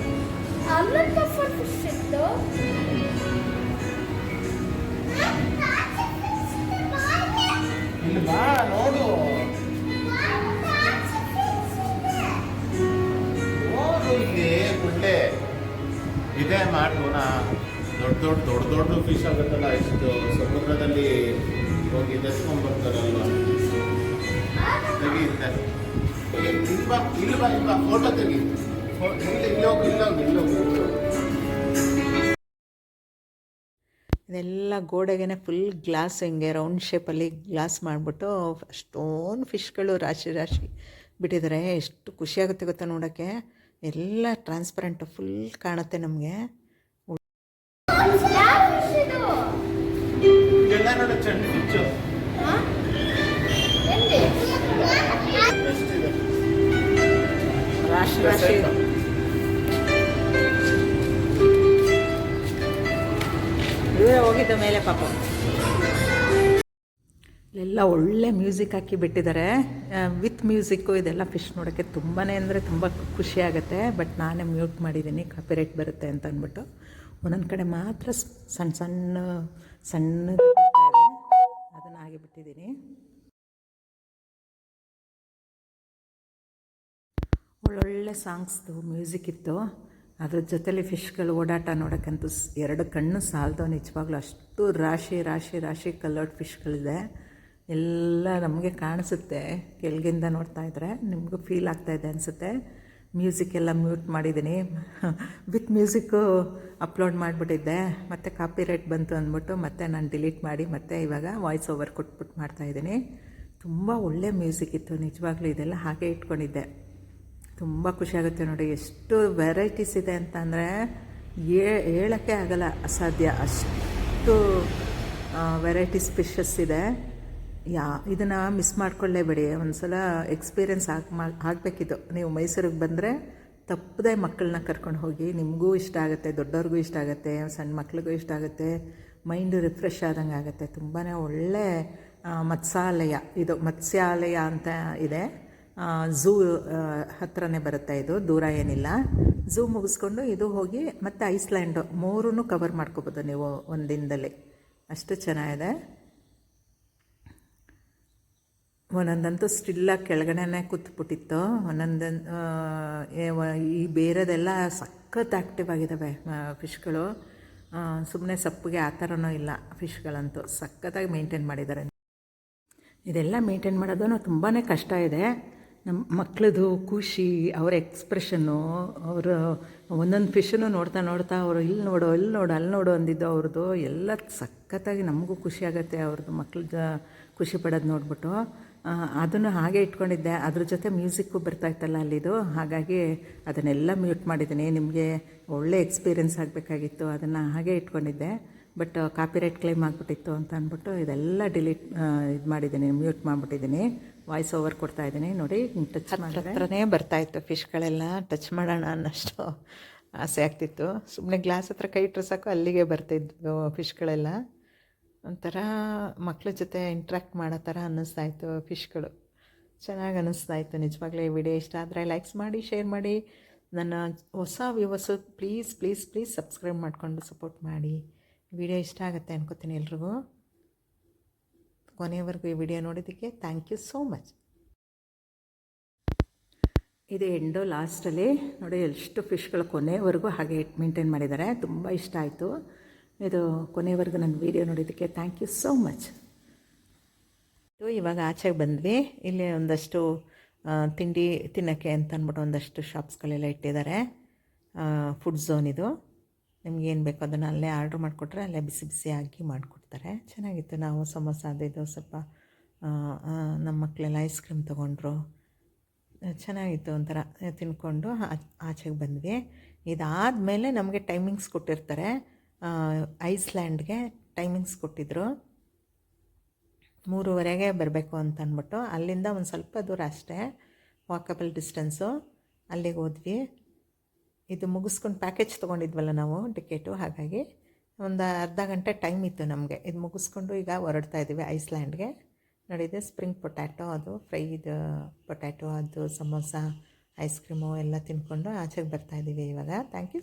ದೊಡ್ಡ ದೊಡ್ಡ ದೊಡ್ಡ ಫಿಶ್ ಆಗುತ್ತಲ್ಲ, ಇಷ್ಟು ಸಮುದ್ರದಲ್ಲಿ ಹೋಗಿ ತೆಸ್ಕೊಂಡ್ ಬರ್ತಾರಲ್ವ? ತೆಗಿಯುತ್ತೆ. ಬಾ ಫೋಟೋ ತೆಗಿ. ಇದೆಲ್ಲ ಗೋಡೆಗೆ ಫುಲ್ ಗ್ಲಾಸ್ ಹಿಂಗೆ ರೌಂಡ್ ಶೇಪಲ್ಲಿ ಗ್ಲಾಸ್ ಮಾಡಿಬಿಟ್ಟು ಅಷ್ಟೊಂದು ಫಿಶ್ಗಳು ರಾಶಿ ರಾಶಿ ಬಿಟ್ಟಿದ್ದಾರೆ ಎಷ್ಟು ಖುಷಿಯಾಗುತ್ತೆ ಗೊತ್ತಾ ನೋಡೋಕ್ಕೆ? ಎಲ್ಲ ಟ್ರಾನ್ಸ್ಪರೆಂಟು ಫುಲ್ ಕಾಣುತ್ತೆ ನಮಗೆ. ರಾಶಿ ರಾಶಿ. ಇವರೇ ಹೋಗಿದ್ದ ಮೇಲೆ ಪಾಪ. ಎಲ್ಲ ಒಳ್ಳೆ ಮ್ಯೂಸಿಕ್ ಹಾಕಿ ಬಿಟ್ಟಿದ್ದಾರೆ. ವಿತ್ ಮ್ಯೂಸಿಕ್ಕು ಇದೆಲ್ಲ ಫಿಶ್ ನೋಡೋಕ್ಕೆ ತುಂಬಾ ಅಂದರೆ ತುಂಬ ಖುಷಿ ಆಗುತ್ತೆ. ಬಟ್ ನಾನೇ ಮ್ಯೂಟ್ ಮಾಡಿದ್ದೀನಿ ಕಾಪಿರೇಟ್ ಬರುತ್ತೆ ಅಂತ ಅಂದ್ಬಿಟ್ಟು. ಒಂದೊಂದು ಕಡೆ ಮಾತ್ರ ಸಣ್ಣ ಸಣ್ಣ ಸಣ್ಣದು ಅದನ್ನು ಹಾಗೆ ಬಿಟ್ಟಿದ್ದೀನಿ. ಒಳ್ಳೊಳ್ಳೆ ಸಾಂಗ್ಸ್ದು ಮ್ಯೂಸಿಕ್ ಇತ್ತು. ಅದ್ರ ಜೊತೆಲಿ ಫಿಶ್ಗಳು ಓಡಾಟ ನೋಡೋಕ್ಕಂತೂ ಎರಡು ಕಣ್ಣು ಸಾಲದು. ನಿಜವಾಗ್ಲೂ ಅಷ್ಟು ರಾಶಿ ರಾಶಿ ರಾಶಿ ಕಲರ್ಡ್ ಫಿಶ್ಗಳಿದೆ. ಎಲ್ಲ ನಮಗೆ ಕಾಣಿಸುತ್ತೆ. ಕೆಳಗಿಂದ ನೋಡ್ತಾ ಇದ್ರೆ ನಿಮಗೂ ಫೀಲ್ ಆಗ್ತಾ ಇದೆ ಅನಿಸುತ್ತೆ. ಮ್ಯೂಸಿಕ್ ಎಲ್ಲ ಮ್ಯೂಟ್ ಮಾಡಿದ್ದೀನಿ. ವಿತ್ ಮ್ಯೂಸಿಕ್ಕು ಅಪ್ಲೋಡ್ ಮಾಡಿಬಿಟ್ಟಿದ್ದೆ. ಮತ್ತು ಕಾಪಿರೈಟ್ ಬಂತು ಅಂದ್ಬಿಟ್ಟು ಮತ್ತೆ ನಾನು ಡಿಲೀಟ್ ಮಾಡಿ ಮತ್ತೆ ಇವಾಗ ವಾಯ್ಸ್ ಓವರ್ ಕೊಟ್ಬಿಟ್ಟು ಮಾಡ್ತಾಯಿದ್ದೀನಿ ತುಂಬ ಒಳ್ಳೆ ಮ್ಯೂಸಿಕ್ ಇತ್ತು, ನಿಜವಾಗ್ಲೂ ಇದೆಲ್ಲ ಹಾಗೆ ಇಟ್ಕೊಂಡಿದ್ದೆ. ತುಂಬ ಖುಷಿಯಾಗುತ್ತೆ ನೋಡಿ, ಎಷ್ಟು ವೆರೈಟೀಸ್ ಇದೆ ಅಂತಂದರೆ ಹೇಳೋಕ್ಕೆ ಆಗಲ್ಲ ಅಸಾಧ್ಯ. ಅಷ್ಟು ವೆರೈಟೀಸ್ ಫಿಶಸ್ ಇದೆ. ಯಾ, ಇದನ್ನು ಮಿಸ್ ಮಾಡ್ಕೊಳ್ಳೇಬೇಡಿ ಒಂದು ಸಲ ಎಕ್ಸ್ಪೀರಿಯೆನ್ಸ್ ಹಾಕಿ ಮಾ ಹಾಕಬೇಕಿದ್ದು ನೀವು ಮೈಸೂರಿಗೆ ಬಂದರೆ ತಪ್ಪದೆ ಮಕ್ಕಳನ್ನ ಕರ್ಕೊಂಡು ಹೋಗಿ. ನಿಮಗೂ ಇಷ್ಟ ಆಗುತ್ತೆ, ದೊಡ್ಡವ್ರಿಗೂ ಇಷ್ಟ ಆಗುತ್ತೆ ಸಣ್ಣ ಮಕ್ಳಿಗೂ ಇಷ್ಟ ಆಗುತ್ತೆ. ಮೈಂಡ್ ರಿಫ್ರೆಶ್ ಆದಂಗೆ ಆಗುತ್ತೆ. ತುಂಬಾ ಒಳ್ಳೆ ಮತ್ಸ್ಯಾಲಯ ಇದು. ಮತ್ಸ್ಯಾಲಯ ಅಂತ ಇದೆ. ಝೂ ಹತ್ರನೇ ಬರುತ್ತೆ ಇದು. ದೂರ ಏನಿಲ್ಲ. ಝೂ ಮುಗಿಸ್ಕೊಂಡು ಇದು ಹೋಗಿ ಮತ್ತು ಐಸ್ಲ್ಯಾಂಡು ಮೂರೂ ಕವರ್ ಮಾಡ್ಕೋಬೋದು ನೀವು ಒಂದು ದಿನದಲ್ಲಿ ಅಷ್ಟು ಚೆನ್ನಾಗಿದೆ. ಒಂದೊಂದಂತೂ ಸ್ಟಿಲ್ಲ ಕೆಳಗಡೆನೇ ಕೂತ್ಬಿಟ್ಟಿತ್ತು. ಒಂದೊಂದು ಈ ಬೇರೆದೆಲ್ಲ ಸಖತ್ ಆ್ಯಕ್ಟಿವ್ ಆಗಿದ್ದಾವೆ ಫಿಶ್ಗಳು ಸುಮ್ಮನೆ ಸಪ್ಪಿಗೆ ಆ ಥರನೂ ಇಲ್ಲ ಫಿಶ್ಗಳಂತೂ ಸಖತ್ತಾಗಿ ಮೇಂಟೈನ್ ಮಾಡಿದ್ದಾರೆ. ಇದೆಲ್ಲ ಮೇಂಟೈನ್ ಮಾಡೋದು ತುಂಬಾ ಕಷ್ಟ ಇದೆ. ನಮ್ಮ ಮಕ್ಕಳದು ಖುಷಿ, ಅವರ ಎಕ್ಸ್ಪ್ರೆಷನ್ನು ಅವರ ಒಂದೊಂದು ಫಿಶನ್ನು ನೋಡ್ತಾ ನೋಡ್ತಾ ಅವರು ಇಲ್ಲಿ ನೋಡು ಇಲ್ಲಿ ನೋಡು ಅಲ್ಲಿ ನೋಡು ಅಂದಿದ್ದು ಅವ್ರದ್ದು. ಎಲ್ಲ ಸಖತ್ತಾಗಿ ನಮಗೂ ಖುಷಿ ಆಗುತ್ತೆ, ಅವ್ರದ್ದು ಮಕ್ಳದ್ದು ಖುಷಿ ಪಡೋದು ನೋಡ್ಬಿಟ್ಟು. ಅದನ್ನು ಹಾಗೆ ಇಟ್ಕೊಂಡಿದ್ದೆ. ಅದ್ರ ಜೊತೆ ಮ್ಯೂಸಿಕ್ಕು ಬರ್ತಾಯಿತ್ತಲ್ಲ ಅಲ್ಲಿದು. ಹಾಗಾಗಿ ಅದನ್ನೆಲ್ಲ ಮ್ಯೂಟ್ ಮಾಡಿದ್ದೀನಿ. ನಿಮಗೆ ಒಳ್ಳೆ ಎಕ್ಸ್ಪೀರಿಯೆನ್ಸ್ ಆಗಬೇಕಾಗಿತ್ತು. ಅದನ್ನು ಹಾಗೆ ಇಟ್ಕೊಂಡಿದ್ದೆ. ಬಟ್ ಕಾಪಿರೈಟ್ ಕ್ಲೇಮ್ ಆಗಿಬಿಟ್ಟಿತ್ತು ಅಂತ ಅಂದ್ಬಿಟ್ಟು ಇದೆಲ್ಲ ಡಿಲೀಟ್ ಇದು ಮಾಡಿದ್ದೀನಿ. ಮ್ಯೂಟ್ ಮಾಡಿಬಿಟ್ಟಿದ್ದೀನಿ. ವಾಯ್ಸ್ ಓವರ್ ಕೊಡ್ತಾ ಇದ್ದೀನಿ. ನೋಡಿ ಟಚ್ ಹತ್ರನೇ ಬರ್ತಾಯಿತ್ತು ಫಿಶ್ಗಳೆಲ್ಲ. ಟಚ್ ಮಾಡೋಣ ಅನ್ನಷ್ಟು ಆಸೆ ಆಗ್ತಿತ್ತು. ಸುಮ್ಮನೆ ಗ್ಲಾಸ್ ಹತ್ರ ಕೈ ಇಟ್ಟರೆ ಸಾಕು ಅಲ್ಲಿಗೆ ಬರ್ತಿದ್ವು ಫಿಶ್ಗಳೆಲ್ಲ. ಒಂಥರ ಮಕ್ಕಳ ಜೊತೆ ಇಂಟ್ರ್ಯಾಕ್ಟ್ ಮಾಡೋ ಥರ ಅನ್ನಿಸ್ತಾ ಇತ್ತು ಫಿಶ್ಗಳು ಚೆನ್ನಾಗಿ ಅನ್ನಿಸ್ತಾ ಇತ್ತು ನಿಜವಾಗ್ಲೂ ಈ ವಿಡಿಯೋ ಇಷ್ಟ ಆದರೆ ಲೈಕ್ಸ್ ಮಾಡಿ ಶೇರ್ ಮಾಡಿ. ನನ್ನ ಹೊಸ viewers please please please subscribe ಮಾಡಿಕೊಂಡು ಸಪೋರ್ಟ್ ಮಾಡಿ. ವಿಡಿಯೋ ಇಷ್ಟ ಆಗುತ್ತೆ ಅನ್ಕೋತೀನಿ ಎಲ್ರಿಗೂ. ಕೊನೆಯವರೆಗೂ ಈ ವಿಡಿಯೋ ನೋಡಿದ್ದಕ್ಕೆ ಥ್ಯಾಂಕ್ ಯು ಸೋ ಮಚ್ ಇದು ಎಂಡೋ ಲಾಸ್ಟಲ್ಲಿ ನೋಡಿ ಎಷ್ಟು ಫಿಶ್ಗಳು ಕೊನೆವರೆಗೂ ಹಾಗೆ ಮೇಂಟೈನ್ ಮಾಡಿದ್ದಾರೆ. ತುಂಬ ಇಷ್ಟ ಆಯಿತು. ಇದು ಕೊನೆವರೆಗೂ ನನ್ನ ವೀಡಿಯೋ ನೋಡಿದ್ದಕ್ಕೆ ಥ್ಯಾಂಕ್ ಯು ಸೋ ಮಚ್ ಇವಾಗ ಆಚೆಗೆ ಬಂದ್ವಿ. ಇಲ್ಲಿ ಒಂದಷ್ಟು ತಿಂಡಿ ತಿನ್ನೋಕ್ಕೆ ಅಂತ ಅಂದ್ಬಿಟ್ಟು ಒಂದಷ್ಟು ಶಾಪ್ಸ್ಗಳೆಲ್ಲ ಇಟ್ಟಿದ್ದಾರೆ. ಫುಡ್ ಝೋನ್ ಇದು. ನಿಮ್ಗೆ ಏನು ಬೇಕೋ ಅದನ್ನು ಅಲ್ಲೇ ಆರ್ಡ್ರ್ ಮಾಡಿಕೊಟ್ರೆ ಅಲ್ಲೇ ಬಿಸಿ ಬಿಸಿ ಹಾಕಿ ಮಾಡಿಕೊಡ್ತಾರೆ. ಚೆನ್ನಾಗಿತ್ತು. ನಾವು ಸಮೋಸ ಅದು ಇದು ಸ್ವಲ್ಪ ನಮ್ಮ ಮಕ್ಕಳೆಲ್ಲ ಐಸ್ ಕ್ರೀಮ್ ತೊಗೊಂಡ್ರು. ಚೆನ್ನಾಗಿತ್ತು ಒಂಥರ. ತಿನ್ಕೊಂಡು ಆಚೆಗೆ ಬಂದ್ವಿ. ಇದಾದಮೇಲೆ ನಮಗೆ ಟೈಮಿಂಗ್ಸ್ ಕೊಟ್ಟಿರ್ತಾರೆ. ಐಸ್ಲ್ಯಾಂಡ್ಗೆ ಟೈಮಿಂಗ್ಸ್ ಕೊಟ್ಟಿದ್ದರು ಮೂರುವರೆಗೆ ಬರಬೇಕು ಅಂತ ಅಂದ್ಬಿಟ್ಟು ಅಲ್ಲಿಂದ ಒಂದು ಸ್ವಲ್ಪ ದೂರ ಅಷ್ಟೇ ವಾಕಬಲ್ ಡಿಸ್ಟೆನ್ಸು ಅಲ್ಲಿಗೆ ಹೋದ್ವಿ. ಇದು ಮುಗಿಸ್ಕೊಂಡು ಪ್ಯಾಕೇಜ್ ತೊಗೊಂಡಿದ್ವಲ್ಲ ನಾವು ಟಿಕೆಟು ಹಾಗಾಗಿ ಒಂದು ಅರ್ಧ ಗಂಟೆ ಟೈಮ್ ಇತ್ತು ನಮಗೆ. ಇದು ಮುಗಿಸ್ಕೊಂಡು ಈಗ ಹೊರಡ್ತಾ ಇದ್ದೀವಿ ಐಸ್ಲ್ಯಾಂಡ್ಗೆ. ನೋಡಿದೆ ಸ್ಪ್ರಿಂಗ್ ಪೊಟ್ಯಾಟೊ ಅದು ಫ್ರೈದು ಪೊಟ್ಯಾಟೊ ಅದು ಸಮೋಸ ಐಸ್ ಕ್ರೀಮು ಎಲ್ಲ ತಿನ್ಕೊಂಡು ಆಚೆಗೆ ಬರ್ತಾ ಇದ್ದೀವಿ ಇವಾಗ. Thank you